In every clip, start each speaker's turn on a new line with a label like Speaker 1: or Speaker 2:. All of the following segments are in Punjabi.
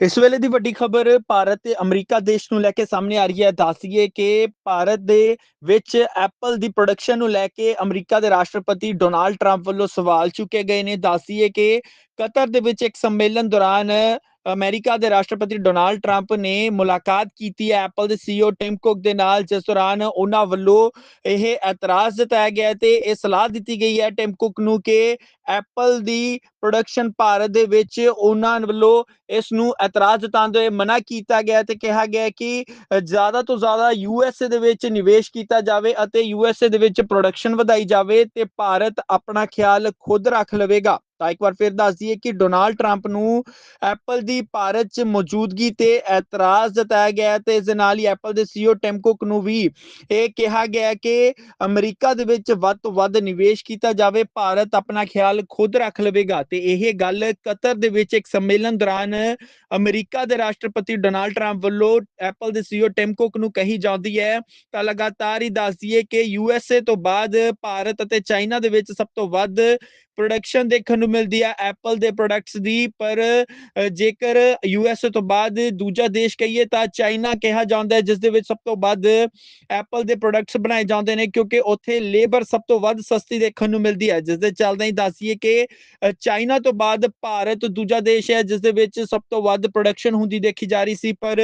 Speaker 1: ਇਸ ਵੇਲੇ ਦੀ ਵੱਡੀ ਖਬਰ ਭਾਰਤ ਤੇ ਅਮਰੀਕਾ ਦੇਸ਼ ਨੂੰ ਲੈ ਕੇ ਸਾਹਮਣੇ ਆ ਰਹੀ ਹੈ। ਦੱਸੀਏ ਕਿ ਭਾਰਤ ਦੇ ਵਿੱਚ ਐਪਲ ਦੀ ਪ੍ਰੋਡਕਸ਼ਨ ਨੂੰ ਲੈ ਕੇ ਅਮਰੀਕਾ ਦੇ ਰਾਸ਼ਟਰਪਤੀ ਡੋਨਾਲਡ ਟਰੰਪ ਵੱਲੋਂ ਸਵਾਲ ਚੁੱਕੇ ਗਏ ਨੇ। ਦੱਸੀਏ ਕਿ ਕਤਰ ਦੇ ਵਿੱਚ ਇੱਕ ਸੰਮੇਲਨ ਦੌਰਾਨ ਅਮਰੀਕਾ ਦੇ ਰਾਸ਼ਟਰਪਤੀ ਡੋਨਾਲਡ ਟਰੰਪ ਨੇ ਮੁਲਾਕਾਤ ਕੀਤੀ ਹੈ। ਐਪਲ ਦੇ ਸੀਈਓ ਟਿਮ ਕੁਕ ਦੇ ਨਾਲ, ਜਿਸ ਦੌਰਾਨ ਉਹਨਾਂ ਵੱਲੋਂ ਇਹ ਇਤਰਾਜ਼ ਜਤਾਇਆ ਗਿਆ ਤੇ ਇਹ ਸਲਾਹ ਦਿੱਤੀ ਗਈ ਹੈ ਟਿਮ ਕੁਕ ਨੂੰ ਕਿ ਐਪਲ ਦੀ ਪ੍ਰੋਡਕਸ਼ਨ ਭਾਰਤ ਦੇ ਵਿੱਚ ਉਹਨਾਂ ਵੱਲੋਂ ਇਸ ਨੂੰ ਇਤਰਾਜ਼ ਜਤਾਉਂਦੇ ਹੋਏ ਮਨਾ ਕੀਤਾ ਗਿਆ ਤੇ ਕਿਹਾ ਗਿਆ ਕਿ ਜ਼ਿਆਦਾ ਤੋਂ ਜ਼ਿਆਦਾ ਯੂਐਸਏ ਦੇ ਵਿੱਚ ਨਿਵੇਸ਼ ਕੀਤਾ ਜਾਵੇ ਅਤੇ ਯੂਐਸਏ ਦੇ ਵਿੱਚ ਪ੍ਰੋਡਕਸ਼ਨ ਵਧਾਈ ਜਾਵੇ ਤੇ ਭਾਰਤ ਆਪਣਾ ਖਿਆਲ ਖੁਦ ਰੱਖ ਲਵੇਗਾ। ਤਾਂ ਇੱਕ ਵਾਰ ਫਿਰ ਦੱਸ ਦਈਏ ਕਿ ਡੋਨਾਲਡ ਟਰੰਪ ਨੂੰ ਐਪਲ ਦੀ ਭਾਰਤ 'ਚ ਮੌਜੂਦਗੀ ਤੇ ਇਤਰਾਜ਼ ਜਤਾਇਆ ਗਿਆ ਤੇ ਇਸ ਦੇ ਨਾਲ ਹੀ ਐਪਲ ਦੇ ਸੀਈਓ ਟਿਮ ਕੁਕ ਨੂੰ ਵੀ ਇਹ ਕਿਹਾ ਗਿਆ ਕਿ ਅਮਰੀਕਾ ਦੇ ਵਿੱਚ ਵੱਧ ਤੋਂ ਵੱਧ ਨਿਵੇਸ਼ ਕੀਤਾ ਜਾਵੇ, ਭਾਰਤ ਆਪਣਾ ਖਿਆਲ ਖੁਦ ਰੱਖ ਲਵੇਗਾ। ਤੇ ਇਹ ਗੱਲ ਕਤਰ ਦੇ ਵਿੱਚ ਇੱਕ ਸੰਮੇਲਨ ਦੌਰਾਨ ਅਮਰੀਕਾ ਦੇ ਰਾਸ਼ਟਰਪਤੀ ਡੋਨਾਲਡ ਟਰੰਪ ਵੱਲੋਂ ਐਪਲ ਦੇ ਸੀਈਓ ਟਿਮ ਕੁਕ ਨੂੰ ਕਹੀ ਜਾਂਦੀ ਹੈ। ਤਾਂ ਲਗਾਤਾਰ ਹੀ ਦੱਸਦੀ ਹੈ ਕਿ ਯੂਐਸਏ ਤੋਂ ਬਾਅਦ ਭਾਰਤ ਅਤੇ ਚਾਈਨਾ ਦੇ ਵਿੱਚ ਸਭ ਤੋਂ ਵੱਧ ਪ੍ਰੋਡਕਸ਼ਨ ਦੇਖਣ ਨੂੰ ਮਿਲਦੀ ਹੈ ਐਪਲ ਦੇ ਪ੍ਰੋਡਕਟਸ ਦੀ, ਪਰ ਜੇਕਰ ਯੂਐਸਏ ਤੋਂ ਬਾਅਦ ਦੂਜਾ ਦੇਸ਼ ਕਹੀਏ ਤਾਂ ਚਾਈਨਾ ਕਿਹਾ ਜਾਂਦਾ ਹੈ ਜਿਸ ਦੇ ਵਿੱਚ ਸਭ ਤੋਂ ਵੱਧ ਐਪਲ ਦੇ ਪ੍ਰੋਡਕਟਸ ਬਣਾਏ ਜਾਂਦੇ ਨੇ, ਕਿਉਂਕਿ ਉੱਥੇ ਲੇਬਰ ਸਭ ਤੋਂ ਵੱਧ ਸਸਤੀ ਦੇਖਣ ਨੂੰ ਮਿਲਦੀ ਹੈ ਜਿਸ ਦੇ ਚੱਲਦੇ ਹੀ ਦੱਸੀਏ ਕਿ ਚਾਈਨਾ ਤੋਂ ਬਾਅਦ ਭਾਰਤ ਦੂਜਾ ਦੇਸ਼ ਹੈ ਜਿਸ ਦੇ ਵਿੱਚ ਸਭ ਤੋਂ ਵੱਧ ਪ੍ਰੋਡਕਸ਼ਨ ਹੁੰਦੀ ਦੇਖੀ ਜਾ ਰਹੀ ਸੀ, ਪਰ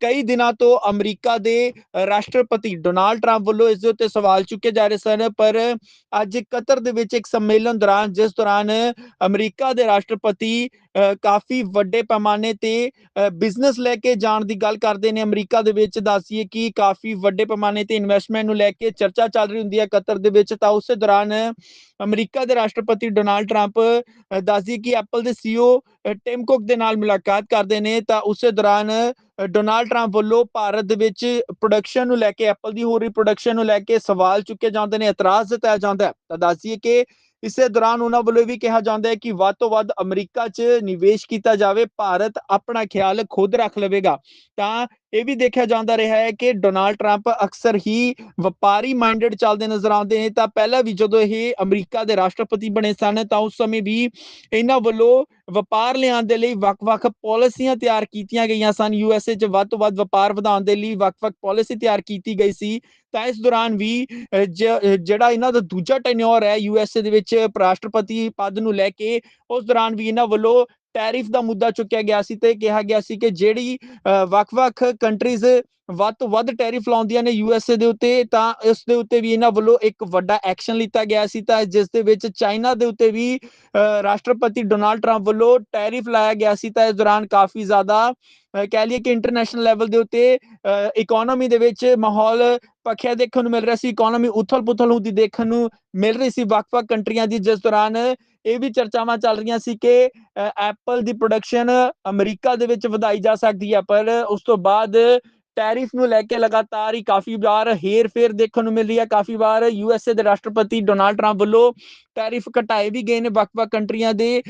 Speaker 1: ਕਈ ਦਿਨਾਂ ਤੋਂ ਅਮਰੀਕਾ ਦੇ ਰਾਸ਼ਟਰਪਤੀ ਡੋਨਾਲਡ ਟਰੰਪ ਵੱਲੋਂ ਇਸ ਦੇ ਉੱਤੇ ਸਵਾਲ ਚੁੱਕੇ ਜਾ ਰਹੇ ਸਨ, ਪਰ ਅੱਜ ਕਤਰ ਦੇ ਵਿੱਚ ਇੱਕ ਸੰਮੇਲਨ ਦੌਰਾਨ, ਜਿਸ ਦੌਰਾਨ ਅਮਰੀਕਾ ਦੇ ਰਾਸ਼ਟਰਪਤੀ ਕਾਫੀ ਵੱਡੇ ਪੈਮਾਨੇ ਤੇ ਬਿਜ਼ਨਸ ਲੈ ਕੇ ਜਾਣ ਦੀ ਗੱਲ ਕਰਦੇ ਨੇ। ਅਮਰੀਕਾ ਦੇ ਵਿੱਚ ਦੱਸੀਏ ਕਿ ਕਾਫੀ ਵੱਡੇ ਪੈਮਾਨੇ ਤੇ ਇਨਵੈਸਟਮੈਂਟ ਨੂੰ ਲੈ ਕੇ ਚਰਚਾ ਚੱਲ ਰਹੀ ਹੁੰਦੀ ਹੈ ਕਤਰ ਦੇ ਵਿੱਚ। ਤਾਂ ਉਸੇ ਦੌਰਾਨ ਅਮਰੀਕਾ ਦੇ ਰਾਸ਼ਟਰਪਤੀ ਡੋਨਾਲਡ ਟਰੰਪ ਦੱਸਦੀ ਕਿ ਐਪਲ ਦੇ ਸੀਈਓ ਟਿਮ ਕੁਕ ਦੇ ਨਾਲ ਮੁਲਾਕਾਤ ਕਰਦੇ ਨੇ। ਤਾਂ ਉਸੇ ਦੌਰਾਨ ਡੋਨਾਲਡ ਟਰੰਪ ਵੱਲੋਂ ਭਾਰਤ ਦੇ ਵਿੱਚ ਪ੍ਰੋਡਕਸ਼ਨ ਨੂੰ ਲੈ ਕੇ, ਐਪਲ ਦੀ ਹੋ ਰਹੀ ਪ੍ਰੋਡਕਸ਼ਨ ਨੂੰ ਲੈ ਕੇ ਸਵਾਲ ਚੁੱਕੇ ਜਾਂਦੇ ਨੇ, ਇਤਰਾਜ਼ ਜਤਾਇਆ ਜਾਂਦਾ ਹੈ। ਤਾਂ ਦੱਸਦੀਏ ਕਿ ਇਸੇ ਦੌਰਾਨ ਉਹਨਾਂ ਵੱਲੋਂ ਵੀ ਕਿਹਾ ਜਾਂਦਾ ਹੈ ਕਿ ਵੱਧ ਤੋਂ ਵੱਧ ਅਮਰੀਕਾ 'ਚ ਨਿਵੇਸ਼ ਕੀਤਾ ਜਾਵੇ, ਭਾਰਤ ਆਪਣਾ ਖਿਆਲ ਖੁਦ ਰੱਖ ਲਵੇਗਾ। ਤਾਂ ਇਹ ਵੀ ਦੇਖਿਆ ਜਾਂਦਾ ਰਿਹਾ ਹੈ ਕਿ ਡੋਨਾਲਡ ਟਰੰਪ ਅਕਸਰ ਹੀ ਵਪਾਰੀ ਮਾਈਂਡਡ ਚੱਲਦੇ ਨਜ਼ਰ ਆਉਂਦੇ ਨੇ, ਤਾਂ ਪਹਿਲਾਂ ਵੀ ਜਦੋਂ ਇਹ ਅਮਰੀਕਾ ਦੇ ਰਾਸ਼ਟਰਪਤੀ ਬਣੇ ਸਨ, ਤਾਂ ਉਸ ਸਮੇਂ ਵੀ ਇਹਨਾਂ ਵੱਲੋਂ ਵਪਾਰ ਲਿਆਉਣ ਦੇ ਲਈ ਵੱਖ-ਵੱਖ ਪਾਲਿਸੀਆਂ ਤਿਆਰ ਕੀਤੀਆਂ ਗਈਆਂ ਸਨ। ਯੂਐਸਏ 'ਚ ਵੱਧ ਤੋਂ ਵੱਧ ਵਪਾਰ ਵਧਾਉਣ ਦੇ ਲਈ ਵੱਖ-ਵੱਖ ਪਾਲਿਸੀ ਤਿਆਰ ਕੀਤੀ ਗਈ ਸੀ। ਤਾਂ ਇਸ ਦੌਰਾਨ ਵੀ ਜਿਹੜਾ ਇਹਨਾਂ ਦਾ ਦੂਜਾ ਟੈਨਿਓਰ ਹੈ ਯੂਐਸਏ ਦੇ ਵਿੱਚ ਰਾਸ਼ਟਰਪਤੀ ਪਦ ਨੂੰ ਲੈ ਕੇ, ਉਸ ਦੌਰਾਨ ਵੀ ਇਹਨਾਂ ਵੱਲੋਂ ਟੈਰਿਫ ਦਾ ਮੁੱਦਾ ਚੁੱਕਿਆ ਗਿਆ ਸੀ ਤੇ ਕਿਹਾ ਗਿਆ ਸੀ ਕਿ ਜਿਹੜੀ ਵੱਖ-ਵੱਖ ਕੰਟਰੀਜ਼ ਵੱਧ ਤੋਂ ਵੱਧ ਟੈਰਿਫ ਲਾਉਂਦੀਆਂ ਨੇ ਯੂਐਸਏ ਦੇ ਉੱਤੇ, ਤਾਂ ਇਸ ਦੇ ਉੱਤੇ ਵੀ ਇਹਨਾਂ ਵੱਲੋਂ ਇੱਕ ਵੱਡਾ ਐਕਸ਼ਨ ਲਿੱਤਾ ਗਿਆ ਸੀ, ਤਾਂ ਜਿਸ ਦੇ ਵਿੱਚ ਚਾਈਨਾ ਦੇ ਉੱਤੇ ਵੀ ਰਾਸ਼ਟਰਪਤੀ ਡੋਨਾਲਡ ਟਰੰਪ ਵੱਲੋਂ ਟੈਰਿਫ ਲਾਇਆ ਗਿਆ ਸੀ, ਤਾਂ ਇਸ ਦੌਰਾਨ ਕਾਫੀ ਜ਼ਿਆਦਾ ਕਹਿ ਲਈਏ ਕਿ ਇੰਟਰਨੈਸ਼ਨਲ ਲੈਵਲ ਦੇ ਉੱਤੇ ਇਕਨੋਮੀ ਦੇ ਵਿੱਚ ਮਾਹੌਲ ਪੱਖਿਆ ਦੇਖਣ ਨੂੰ ਮਿਲ ਰਿਹਾ ਸੀ ਇਕਨੋਮੀ ਉਥਲ-ਪੁਥਲ ਹੁੰਦੀ ਦੇਖਣ ਨੂੰ ਮਿਲ ਰਹੀ ਸੀ ਵੱਖ-ਵੱਖ ਕੰਟਰੀਆਂ ਦੀ, ਜਿਸ ਦੌਰਾਨ ਇਹ ਵੀ ਚਰਚਾਵਾਂ ਚੱਲ ਰਹੀਆਂ ਸੀ ਕਿ ਐਪਲ ਦੀ ਪ੍ਰੋਡਕਸ਼ਨ ਅਮਰੀਕਾ ਦੇ ਵਿੱਚ ਵਧਾਈ ਜਾ ਸਕਦੀ ਹੈ, ਪਰ ਉਸ ਤੋਂ ਬਾਅਦ ਟੈਰਿਫ ਨੂੰ ਲੈ ਕੇ ਲਗਾਤਾਰ ਹੀ ਕਾਫੀ ਵਾਰ ਹੇਰ ਫੇਰ ਦੇਖਣ ਨੂੰ ਮਿਲ ਰਹੀ ਹੈ। ਕਾਫੀ ਵਾਰ ਯੂਐਸਏ ਦੇ ਰਾਸ਼ਟਰਪਤੀ ਡੋਨਾਲਡ ਟਰੰਪ ਵੱਲੋਂ ਟੈਰਿਫ ਘਟਾਏ ਵੀ ਗਏ ਨੇ ਵੱਖ-ਵੱਖ ਕੰਟਰੀਆਂ ਦੇ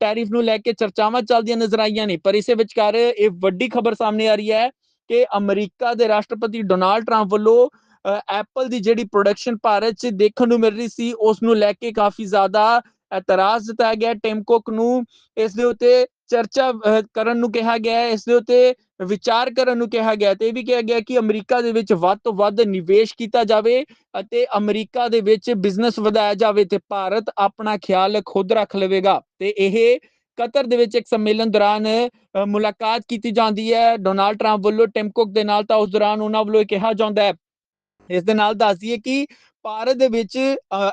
Speaker 1: ਟੈਰਿਫ ਨੂੰ ਲੈ ਕੇ ਚਰਚਾਵਾਂ ਚੱਲਦੀਆਂ ਨਜ਼ਰ ਆਈਆਂ ਨੇ। ਪਰ ਇਸੇ ਵਿਚਕਾਰ ਇਹ ਵੱਡੀ ਖਬਰ ਸਾਹਮਣੇ ਆ ਰਹੀ ਹੈ ਕਿ ਅਮਰੀਕਾ ਦੇ ਰਾਸ਼ਟਰਪਤੀ ਡੋਨਾਲਡ ਟਰੰਪ ਵੱਲੋਂ ਐਪਲ ਦੀ ਜਿਹੜੀ ਪ੍ਰੋਡਕਸ਼ਨ ਭਾਰਤ 'ਚ ਦੇਖਣ ਨੂੰ ਮਿਲ ਰਹੀ ਸੀ, ਉਸ ਨੂੰ ਲੈ ਕੇ ਕਾਫੀ ਜ਼ਿਆਦਾ ਇਤਰਾਜ਼ ਦਿੱਤਾ ਗਿਆ ਟਿਮ ਕੁਕ ਨੂੰ, ਇਸ ਦੇ ਉੱਤੇ ਚਰਚਾ ਕਰਨ ਨੂੰ ਕਿਹਾ ਗਿਆ ਹੈ, ਇਸ ਦੇ ਉੱਤੇ ਵਿਚਾਰ ਕਰਨ ਨੂੰ ਕਿਹਾ ਗਿਆ ਤੇ ਇਹ ਵੀ ਕਿਹਾ ਗਿਆ ਕਿ ਅਮਰੀਕਾ ਦੇ ਵਿੱਚ ਵੱਧ ਤੋਂ ਵੱਧ ਨਿਵੇਸ਼ ਕੀਤਾ ਜਾਵੇ ਅਤੇ ਅਮਰੀਕਾ ਦੇ ਵਿੱਚ ਬਿਜ਼ਨਸ ਵਧਾਇਆ ਜਾਵੇ ਤੇ ਭਾਰਤ ਆਪਣਾ ਖਿਆਲ ਖੁਦ ਰੱਖ ਲਵੇਗਾ। ਤੇ ਇਹ ਕਤਰ ਦੇ ਵਿੱਚ ਇੱਕ ਸੰਮੇਲਨ ਦੌਰਾਨ ਮੁਲਾਕਾਤ ਕੀਤੀ ਜਾਂਦੀ ਹੈ। ਡੋਨਾਲਡ ਟਰੰਪ ਵੱਲੋਂ ਟਿਮ ਕੁਕ ਦੇ ਨਾਲ ਤਾਂ ਉਸ ਦੌਰਾਨ ਉਹਨਾਂ ਵੱਲੋਂ ਕਿਹਾ ਜਾਂਦਾ ਹੈ। ਇਸ ਦੇ ਨਾਲ ਦੱਸਦੀ ਦਈਏ ਕਿ ਭਾਰਤ ਦੇ ਵਿੱਚ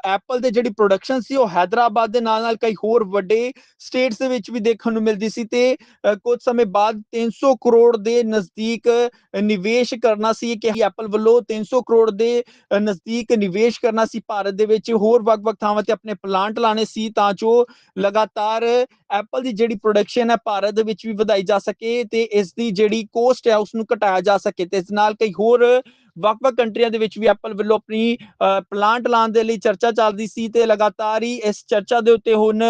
Speaker 1: ਐਪਲ ਦੇ ਜਿਹੜੀ ਪ੍ਰੋਡਕਸ਼ਨ ਸੀ, ਉਹ ਹైదరాబాద్ ਦੇ ਨਾਲ ਨਾਲ ਕਈ ਹੋਰ ਵੱਡੇ ਸਟੇਟਸ ਦੇ ਵਿੱਚ ਵੀ ਦੇਖਣ ਨੂੰ ਮਿਲਦੀ ਸੀ ਤੇ ਕੁਝ ਸਮੇਂ ਬਾਅਦ 300 ਕਰੋੜ ਦੇ ਨਜ਼ਦੀਕ ਨਿਵੇਸ਼ ਕਰਨਾ ਸੀ ਕਿ ਐਪਲ ਵੱਲੋਂ 300 ਕਰੋੜ ਦੇ ਨਜ਼ਦੀਕ ਨਿਵੇਸ਼ ਕਰਨਾ ਸੀ ਭਾਰਤ ਦੇ ਵਿੱਚ। ਹੋਰ ਵਕ-ਵਕ ਥਾਵਾਂ ਤੇ ਆਪਣੇ ਪਲਾਂਟ ਲਾਣੇ ਸੀ ਤਾਂ ਜੋ ਲਗਾਤਾਰ ਐਪਲ ਦੀ ਜਿਹੜੀ ਪ੍ਰੋਡਕਸ਼ਨ ਹੈ ਭਾਰਤ ਦੇ ਵਿੱਚ ਵੀ ਵਧਾਈ ਜਾ ਸਕੇ ਤੇ ਇਸ ਦੀ ਜਿਹੜੀ ਕੋਸਟ ਹੈ ਉਸ ਨੂੰ ਘਟਾਇਆ ਜਾ ਸਕੇ ਤੇ ਇਸ ਨਾਲ ਕਈ ਹੋਰ ਵੱਖ-ਵੱਖ ਕੰਟਰੀਆਂ ਦੇ ਵਿੱਚ ਵੀ ਐਪਲ ਵੱਲੋਂ ਆਪਣੀ ਪਲਾਂਟ ਲਾਉਣ ਦੇ ਲਈ ਚਰਚਾ ਚੱਲਦੀ ਸੀ ਤੇ ਲਗਾਤਾਰ ਹੀ ਇਸ ਚਰਚਾ ਦੇ ਉੱਤੇ ਹੁਣ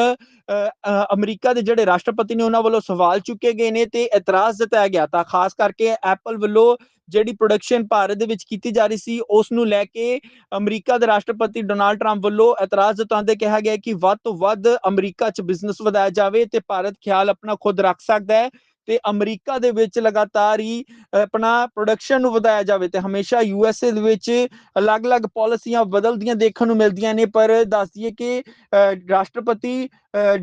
Speaker 1: ਅਮਰੀਕਾ ਦੇ ਜਿਹੜੇ ਰਾਸ਼ਟਰਪਤੀ ਨੇ ਉਹਨਾਂ ਵੱਲੋਂ ਸਵਾਲ ਚੁੱਕੇ ਗਏ ਨੇ ਤੇ ਇਤਰਾਜ਼ ਜਤਾਇਆ ਗਿਆ ਤਾਂ ਖਾਸ ਕਰਕੇ ਐਪਲ ਵੱਲੋਂ ਜਿਹੜੀ ਪ੍ਰੋਡਕਸ਼ਨ ਭਾਰਤ ਦੇ ਵਿੱਚ ਕੀਤੀ ਜਾ ਰਹੀ ਸੀ, ਉਸ ਨੂੰ ਲੈ ਕੇ ਅਮਰੀਕਾ ਦੇ ਰਾਸ਼ਟਰਪਤੀ ਡੋਨਾਲਡ ਟਰੰਪ ਵੱਲੋਂ ਇਤਰਾਜ਼ ਜਤਾਉਂਦੇ ਕਿਹਾ ਗਿਆ ਕਿ ਵੱਧ ਤੋਂ ਵੱਧ ਅਮਰੀਕਾ 'ਚ ਬਿਜ਼ਨਸ ਵਧਾਇਆ ਜਾਵੇ ਤੇ ਭਾਰਤ ਖਿਆਲ ਆਪਣਾ ਖੁਦ ਰੱਖ ਸਕਦਾ ਹੈ। ਤੇ ਅਮਰੀਕਾ ਦੇ ਵਿੱਚ ਲਗਾਤਾਰ ਹੀ ਆਪਣਾ ਪ੍ਰੋਡਕਸ਼ਨ ਨੂੰ ਵਧਾਇਆ ਜਾਵੇ ਤੇ ਹਮੇਸ਼ਾ ਯੂਐਸਏ ਦੇ ਵਿੱਚ ਅਲੱਗ-ਅਲੱਗ ਪਾਲਿਸੀਆਂ ਬਦਲਦੀਆਂ ਦੇਖਣ ਨੂੰ ਮਿਲਦੀਆਂ ਨੇ, ਪਰ ਦੱਸ ਦਈਏ ਕਿ ਰਾਸ਼ਟਰਪਤੀ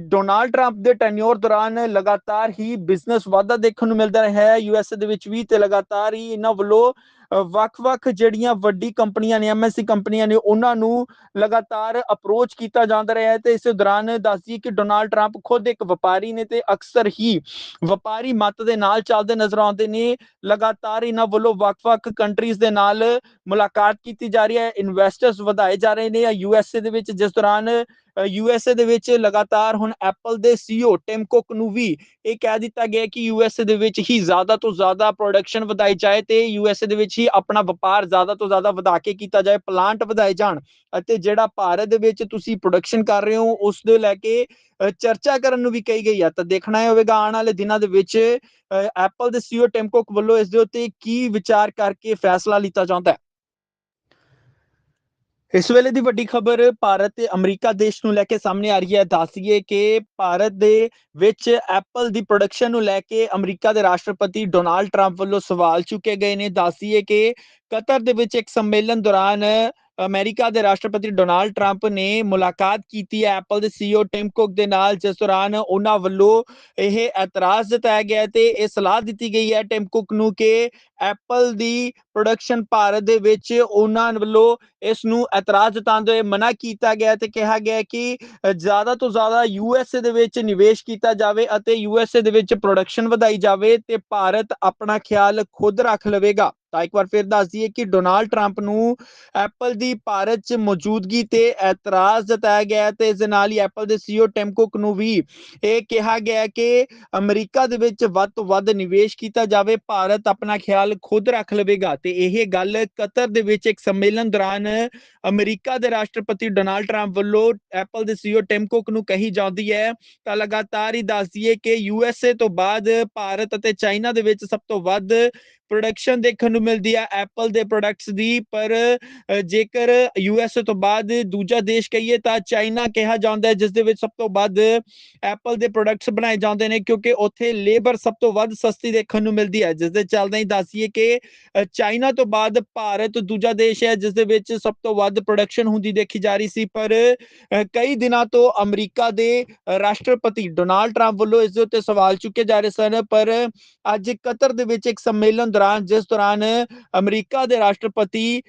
Speaker 1: ਡੋਨਾਲਡ ਟਰੰਪ ਦੇ ਟੈਨਿਓਰ ਦੌਰਾਨ ਲਗਾਤਾਰ ਹੀ ਬਿਜ਼ਨਸ ਵਾਧਾ ਦੇਖਣ ਨੂੰ ਮਿਲਦਾ ਰਿਹਾ ਹੈ ਯੂਐਸਏ ਦੇ ਵਿੱਚ ਵੀ ਤੇ ਲਗਾਤਾਰ ਹੀ ਇਹਨਾਂ ਵੱਲੋਂ ਵੱਖ-ਵੱਖ ਜਿਹੜੀਆਂ ਵੱਡੀ ਕੰਪਨੀਆਂ ਨੇ ਐਮਐਸਸੀ ਕੰਪਨੀਆਂ ਨੇ, ਉਹਨਾਂ ਨੂੰ ਲਗਾਤਾਰ ਅਪਰੋਚ ਕੀਤਾ ਜਾਂਦਾ ਰਿਹਾ ਹੈ ਤੇ ਇਸ ਦੌਰਾਨ ਦੱਸਦੀ ਕਿ ਡੋਨਾਲਡ ਟਰੰਪ ਖੁਦ ਇੱਕ ਵਪਾਰੀ ਨੇ ਤੇ ਅਕਸਰ ਹੀ ਵਪਾਰੀ ਮਤ ਦੇ ਨਾਲ ਚੱਲਦੇ ਨਜ਼ਰ ਆਉਂਦੇ ਨੇ। ਲਗਾਤਾਰ ਇਹਨਾਂ ਵੱਲੋਂ ਵੱਖ-ਵੱਖ ਕੰਟਰੀਜ਼ ਦੇ ਨਾਲ ਮੁਲਾਕਾਤ ਕੀਤੀ ਜਾ ਰਹੀ ਹੈ। ਇਨਵੈਸਟਰਸ ਵਧਾਏ ਜਾ ਰਹੇ ਨੇ। ਯੂਐਸਏ ਦੇ ਵਿੱਚ ਜਿਸ ਦੌਰਾਨ ਯੂਐਸਏ ਦੇ ਵਿੱਚ ਲਗਾਤਾਰ ਹੁਣ ਐਪਲ ਦੇ ਸੀਈਓ ਟਿਮ ਕੁਕ ਨੂੰ ਵੀ ਇਹ ਕਹਿ ਦਿੱਤਾ ਗਿਆ ਕਿ ਯੂਐਸਏ ਦੇ ਵਿੱਚ ਹੀ ਜ਼ਿਆਦਾ ਤੋਂ ਜ਼ਿਆਦਾ ਪ੍ਰੋਡਕਸ਼ਨ ਵਧਾਈ ਜਾਏ ਤੇ ਯੂਐਸਏ ਦੇ ਵਿੱਚ ਹੀ ਆਪਣਾ ਵਪਾਰ ਜ਼ਿਆਦਾ ਤੋਂ ਜ਼ਿਆਦਾ ਵਧਾ ਕੇ ਕੀਤਾ ਜਾਏ ਪਲਾਂਟ ਵਧਾਏ ਜਾਣ ਅਤੇ ਜਿਹੜਾ ਭਾਰਤ ਦੇ ਵਿੱਚ ਤੁਸੀਂ ਪ੍ਰੋਡਕਸ਼ਨ ਕਰ ਰਹੇ ਹੋ, ਉਸ ਦੇ ਲੈ ਕੇ ਚਰਚਾ ਕਰਨ ਨੂੰ ਵੀ ਕਹੀ ਗਈ ਆ। ਤਾਂ ਦੇਖਣਾ ਹੋਵੇਗਾ, ਆਉਣ ਵਾਲੇ ਦਿਨਾਂ ਦੇ ਵਿੱਚ ਐਪਲ ਦੇ ਸੀਈਓ ਟਿਮ ਕੁਕ ਵੱਲੋਂ ਇਸ ਦੇ ਉੱਤੇ ਕੀ ਵਿਚਾਰ ਕਰਕੇ ਫੈਸਲਾ ਲਿੱਤਾ ਜਾਂਦਾ ਹੈ। ਇਸ ਵੇਲੇ ਦੀ ਵੱਡੀ ਖਬਰ ਭਾਰਤ ਤੇ ਅਮਰੀਕਾ ਦੇਸ਼ ਨੂੰ ਲੈ ਕੇ ਸਾਹਮਣੇ ਆ ਰਹੀ ਹੈ। ਦੱਸੀਏ ਕਿ ਭਾਰਤ ਦੇ ਵਿੱਚ ਐਪਲ ਦੀ ਪ੍ਰੋਡਕਸ਼ਨ ਨੂੰ ਲੈ ਕੇ ਅਮਰੀਕਾ ਦੇ ਰਾਸ਼ਟਰਪਤੀ ਡੋਨਾਲਡ ਟਰੰਪ ਵੱਲੋਂ ਸਵਾਲ ਚੁੱਕੇ ਗਏ ਨੇ। ਦੱਸੀਏ ਕਿ ਕਤਰ ਦੇ ਵਿੱਚ ਇੱਕ ਸੰਮੇਲਨ ਦੌਰਾਨ ਅਮਰੀਕਾ ਦੇ ਰਾਸ਼ਟਰਪਤੀ ਡੋਨਾਲਡ ਟਰੰਪ ਨੇ ਮੁਲਾਕਾਤ ਕੀਤੀ ਹੈ। ਐਪਲ ਦੇ ਸੀਈਓ ਟਿਮ ਕੁਕ ਦੇ ਨਾਲ, ਜਿਸ ਦੌਰਾਨ ਉਹਨਾਂ ਵੱਲੋਂ ਇਹ ਇਤਰਾਜ਼ ਜਤਾਇਆ ਗਿਆ ਤੇ ਇਹ ਸਲਾਹ ਦਿੱਤੀ ਗਈ ਹੈ ਟਿਮ ਕੁਕ ਨੂੰ ਕਿ ਐਪਲ ਦੀ ਪ੍ਰੋਡਕਸ਼ਨ ਭਾਰਤ ਦੇ ਵਿੱਚ ਉਹਨਾਂ ਵੱਲੋਂ ਇਸ ਨੂੰ ਇਤਰਾਜ਼ ਜਤਾਉਂਦੇ ਹੋਏ ਮਨਾ ਕੀਤਾ ਗਿਆ ਤੇ ਕਿਹਾ ਗਿਆ ਕਿ ਜ਼ਿਆਦਾ ਤੋਂ ਜ਼ਿਆਦਾ ਯੂਐਸਏ ਦੇ ਵਿੱਚ ਨਿਵੇਸ਼ ਕੀਤਾ ਜਾਵੇ ਅਤੇ ਯੂਐਸਏ ਦੇ ਵਿੱਚ ਪ੍ਰੋਡਕਸ਼ਨ ਵਧਾਈ ਜਾਵੇ ਤੇ ਭਾਰਤ ਆਪਣਾ ਖਿਆਲ ਖੁਦ ਰੱਖ ਲਵੇਗਾ। ਤਾਂ ਇੱਕ ਵਾਰ ਫਿਰ ਦੱਸ ਦਈਏ ਕਿ ਡੋਨਾਲਡ ਟਰੰਪ ਨੂੰ ਐਪਲ ਦੀ ਭਾਰਤ 'ਚ ਮੌਜੂਦਗੀ ਤੇ ਇਤਰਾਜ਼ ਜਤਾਇਆ ਗਿਆ ਤੇ ਇਸ ਦੇ ਨਾਲ ਹੀ ਐਪਲ ਦੇ ਸੀਈਓ ਟਿਮ ਕੁਕ ਨੂੰ ਵੀ ਇਹ ਕਿਹਾ ਗਿਆ ਕਿ ਅਮਰੀਕਾ ਦੇ ਵਿੱਚ ਵੱਧ ਤੋਂ ਵੱਧ ਨਿਵੇਸ਼ ਕੀਤਾ ਜਾਵੇ, ਭਾਰਤ ਆਪਣਾ ਖਿਆਲ ਖੁਦ ਰੱਖ ਲਵੇਗਾ। ਤੇ ਇਹ ਗੱਲ ਕਤਰ ਦੇ ਵਿੱਚ ਇੱਕ ਸੰਮੇਲਨ ਦੌਰਾਨ ਅਮਰੀਕਾ ਦੇ ਰਾਸ਼ਟਰਪਤੀ ਡੋਨਾਲਡ ਟਰੰਪ ਵੱਲੋਂ ਐਪਲ ਦੇ ਸੀਈਓ ਟਿਮ ਕੁਕ ਨੂੰ ਕਹੀ ਜਾਂਦੀ ਹੈ। ਤਾਂ ਲਗਾਤਾਰ ਹੀ ਦੱਸਦੀ ਹੈ ਕਿ ਯੂਐਸਏ ਤੋਂ ਬਾਅਦ ਭਾਰਤ ਅਤੇ ਚਾਈਨਾ ਦੇ ਵਿੱਚ ਸਭ ਤੋਂ ਵੱਧ ਪ੍ਰੋਡਕਸ਼ਨ ਦੇਖਣ ਨੂੰ ਮਿਲਦੀ ਹੈ ਐਪਲ ਦੇ ਪ੍ਰੋਡਕਟਸ ਦੀ, ਪਰ ਜੇਕਰ ਯੂਐਸਏ ਤੋਂ ਬਾਅਦ ਦੂਜਾ ਦੇਸ਼ ਕਹੀਏ ਤਾਂ ਚਾਈਨਾ ਕਿਹਾ ਜਾਂਦਾ ਹੈ ਜਿਸ ਦੇ ਵਿੱਚ ਸਭ ਤੋਂ ਵੱਧ ਐਪਲ ਦੇ ਪ੍ਰੋਡਕਟਸ ਬਣਾਏ ਜਾਂਦੇ ਨੇ, ਕਿਉਂਕਿ ਉੱਥੇ ਲੇਬਰ ਸਭ ਤੋਂ ਵੱਧ ਸਸਤੀ ਦੇਖਣ ਨੂੰ ਮਿਲਦੀ ਹੈ ਜਿਸ ਦੇ ਚੱਲਦੇ ਹੀ ਦੱਸੀਏ ਕਿ ਚਾਈਨਾ ਤੋਂ ਬਾਅਦ ਭਾਰਤ ਦੂਜਾ ਦੇਸ਼ ਹੈ ਜਿਸ ਦੇ ਵਿੱਚ ਸਭ ਤੋਂ ਵੱਧ ਪ੍ਰੋਡਕਸ਼ਨ ਹੁੰਦੀ ਦੇਖੀ ਜਾ ਰਹੀ ਸੀ, ਪਰ ਕਈ ਦਿਨਾਂ ਤੋਂ ਅਮਰੀਕਾ ਦੇ ਰਾਸ਼ਟਰਪਤੀ ਡੋਨਾਲਡ ਟਰੰਪ ਵੱਲੋਂ ਇਸ ਦੇ ਉੱਤੇ ਸਵਾਲ ਚੁੱਕੇ ਜਾ ਰਹੇ ਸਨ, ਪਰ ਅੱਜ ਕਤਰ ਦੇ ਵਿੱਚ ਇੱਕ ਸੰਮੇਲਨ ਦੌਰਾਨ, ਜਿਸ ਦੌਰਾਨ, ਅਮਰੀਕਾ ਦੇ ਰਾਸ਼ਟਰਪਤੀ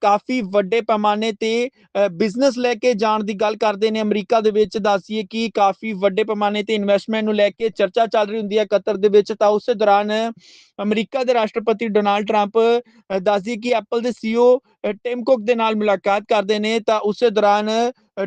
Speaker 1: ਕਾਫੀ ਵੱਡੇ ਪੈਮਾਨੇ ਤੇ ਬਿਜ਼ਨਸ ਲੈ ਕੇ ਜਾਣ ਦੀ ਗੱਲ ਕਰਦੇ ਨੇ। ਅਮਰੀਕਾ ਦੇ ਵਿੱਚ ਦੱਸੀਏ ਕਿ ਕਾਫੀ ਵੱਡੇ ਪੈਮਾਨੇ ਤੇ ਇਨਵੈਸਟਮੈਂਟ ਨੂੰ ਲੈ ਕੇ ਚਰਚਾ ਚੱਲ ਰਹੀ ਹੁੰਦੀ ਹੈ ਕਤਰ ਦੇ ਵਿੱਚ। ਤਾਂ ਉਸੇ ਦੌਰਾਨ, ਅਮਰੀਕਾ ਦੇ ਰਾਸ਼ਟਰਪਤੀ ਡੋਨਾਲਡ ਟਰੰਪ ਦੱਸਦੀ ਕਿ ਐਪਲ ਦੇ ਸੀਈਓ ਟਿਮ ਕੁਕ ਦੇ ਨਾਲ ਮੁਲਾਕਾਤ ਕਰਦੇ ਨੇ। ਤਾਂ ਉਸੇ ਦੌਰਾਨ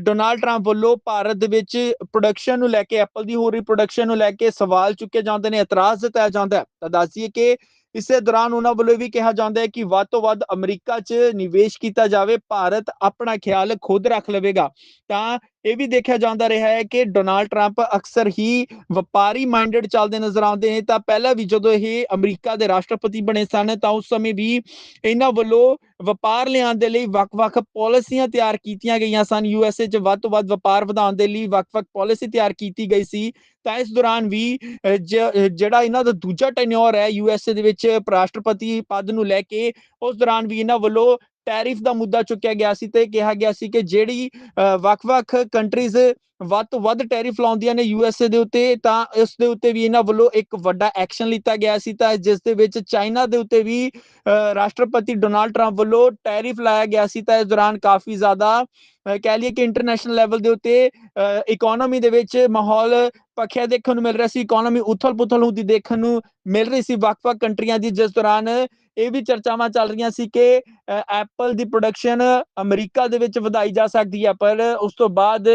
Speaker 1: ਡੋਨਾਲਡ ਟਰੰਪ ਵੱਲੋਂ ਭਾਰਤ ਦੇ ਵਿੱਚ ਪ੍ਰੋਡਕਸ਼ਨ ਨੂੰ ਲੈ ਕੇ, ਐਪਲ ਦੀ ਹੋ ਰਹੀ ਪ੍ਰੋਡਕਸ਼ਨ ਨੂੰ ਲੈ ਕੇ ਸਵਾਲ ਚੁੱਕੇ ਜਾਂਦੇ ਨੇ, ਇਤਰਾਜ਼ ਜਤਾਇਆ ਜਾਂਦਾ ਹੈ। ਤਾਂ ਦੱਸਦੀਏ ਕਿ ਇਸੇ ਦੌਰਾਨ ਉਹਨਾਂ ਵੱਲੋਂ ਵੀ ਕਿਹਾ ਜਾਂਦਾ ਹੈ ਕਿ ਵੱਧ ਤੋਂ ਵੱਧ ਅਮਰੀਕਾ 'ਚ ਨਿਵੇਸ਼ ਕੀਤਾ ਜਾਵੇ, ਭਾਰਤ ਆਪਣਾ ਖਿਆਲ ਖੁਦ ਰੱਖ ਲਵੇਗਾ। ਤਾਂ ਇਹ ਵੀ ਦੇਖਿਆ ਜਾਂਦਾ ਰਿਹਾ ਹੈ ਕਿ ਡੋਨਾਲਡ ਟਰੰਪ ਅਕਸਰ ਹੀ ਵਪਾਰੀ ਮਾਈਂਡਡ ਚੱਲਦੇ ਨਜ਼ਰ ਆਉਂਦੇ ਨੇ। ਤਾਂ ਪਹਿਲਾਂ ਵੀ ਜਦੋਂ ਇਹ ਅਮਰੀਕਾ ਦੇ ਰਾਸ਼ਟਰਪਤੀ ਬਣੇ ਸਨ, ਤਾਂ ਉਸ ਸਮੇਂ ਵੀ ਇਹਨਾਂ ਵੱਲੋਂ ਵਪਾਰ ਲਿਆਉਣ ਦੇ ਲਈ ਵੱਖ-ਵੱਖ ਪਾਲਿਸੀਆਂ ਤਿਆਰ ਕੀਤੀਆਂ ਗਈਆਂ ਸਨ। ਯੂਐਸਏ 'ਚ ਵੱਧ ਤੋਂ ਵੱਧ ਵਪਾਰ ਵਧਾਉਣ ਦੇ ਲਈ ਵੱਖ-ਵੱਖ ਪਾਲਿਸੀ ਤਿਆਰ ਕੀਤੀ ਗਈ ਸੀ। ਤਾਂ ਇਸ ਦੌਰਾਨ ਵੀ ਜਿਹੜਾ ਇਹਨਾਂ ਦਾ ਦੂਜਾ ਟੈਨਿਓਰ ਹੈ ਯੂਐਸਏ ਦੇ ਵਿੱਚ ਰਾਸ਼ਟਰਪਤੀ ਪਦ ਨੂੰ ਲੈ ਕੇ, ਉਸ ਦੌਰਾਨ ਵੀ ਇਹਨਾਂ ਵੱਲੋਂ ਟੈਰਿਫ ਦਾ ਮੁੱਦਾ ਚੁੱਕਿਆ ਗਿਆ ਸੀ ਤੇ ਕਿਹਾ ਗਿਆ ਸੀ ਕਿ ਜਿਹੜੀ ਵੱਖ-ਵੱਖ ਕੰਟਰੀਜ਼ ਵੱਧ ਤੋਂ ਵੱਧ ਟੈਰਿਫ ਲਾਉਂਦੀਆਂ ਨੇ ਯੂਐਸਏ ਦੇ ਉੱਤੇ, ਤਾਂ ਇਸ ਦੇ ਉੱਤੇ ਵੀ ਇਹਨਾਂ ਵੱਲੋਂ ਇੱਕ ਵੱਡਾ ਐਕਸ਼ਨ ਲਿੱਤਾ ਗਿਆ ਸੀ। ਤਾਂ ਜਿਸ ਦੇ ਵਿੱਚ ਚਾਈਨਾ ਦੇ ਉੱਤੇ ਵੀ ਰਾਸ਼ਟਰਪਤੀ ਡੋਨਾਲਡ ਟਰੰਪ ਵੱਲੋਂ ਟੈਰਿਫ ਲਾਇਆ ਗਿਆ ਸੀ। ਤਾਂ ਇਸ ਦੌਰਾਨ ਕਾਫੀ ਜ਼ਿਆਦਾ ਕਹਿ ਲਈਏ ਕਿ ਇੰਟਰਨੈਸ਼ਨਲ ਲੈਵਲ ਦੇ ਉੱਤੇ ਇਕਨੋਮੀ ਦੇ ਵਿੱਚ ਮਾਹੌਲ ਪੱਖਿਆ ਦੇਖਣ ਨੂੰ ਮਿਲ ਰਿਹਾ ਸੀ ਇਕਨੋਮੀ ਉਥਲ-ਪੁਥਲ ਹੁੰਦੀ ਦੇਖਣ ਨੂੰ ਮਿਲ ਰਹੀ ਸੀ ਵੱਖ-ਵੱਖ ਕੰਟਰੀਆਂ ਦੀ, ਜਿਸ ਦੌਰਾਨ ਇਹ ਵੀ ਚਰਚਾਵਾਂ ਚੱਲ ਰਹੀਆਂ ਸੀ ਕਿ ਐਪਲ ਦੀ ਪ੍ਰੋਡਕਸ਼ਨ ਅਮਰੀਕਾ ਦੇ ਵਿੱਚ ਵਧਾਈ ਜਾ ਸਕਦੀ ਹੈ, ਪਰ ਉਸ ਤੋਂ ਬਾਅਦ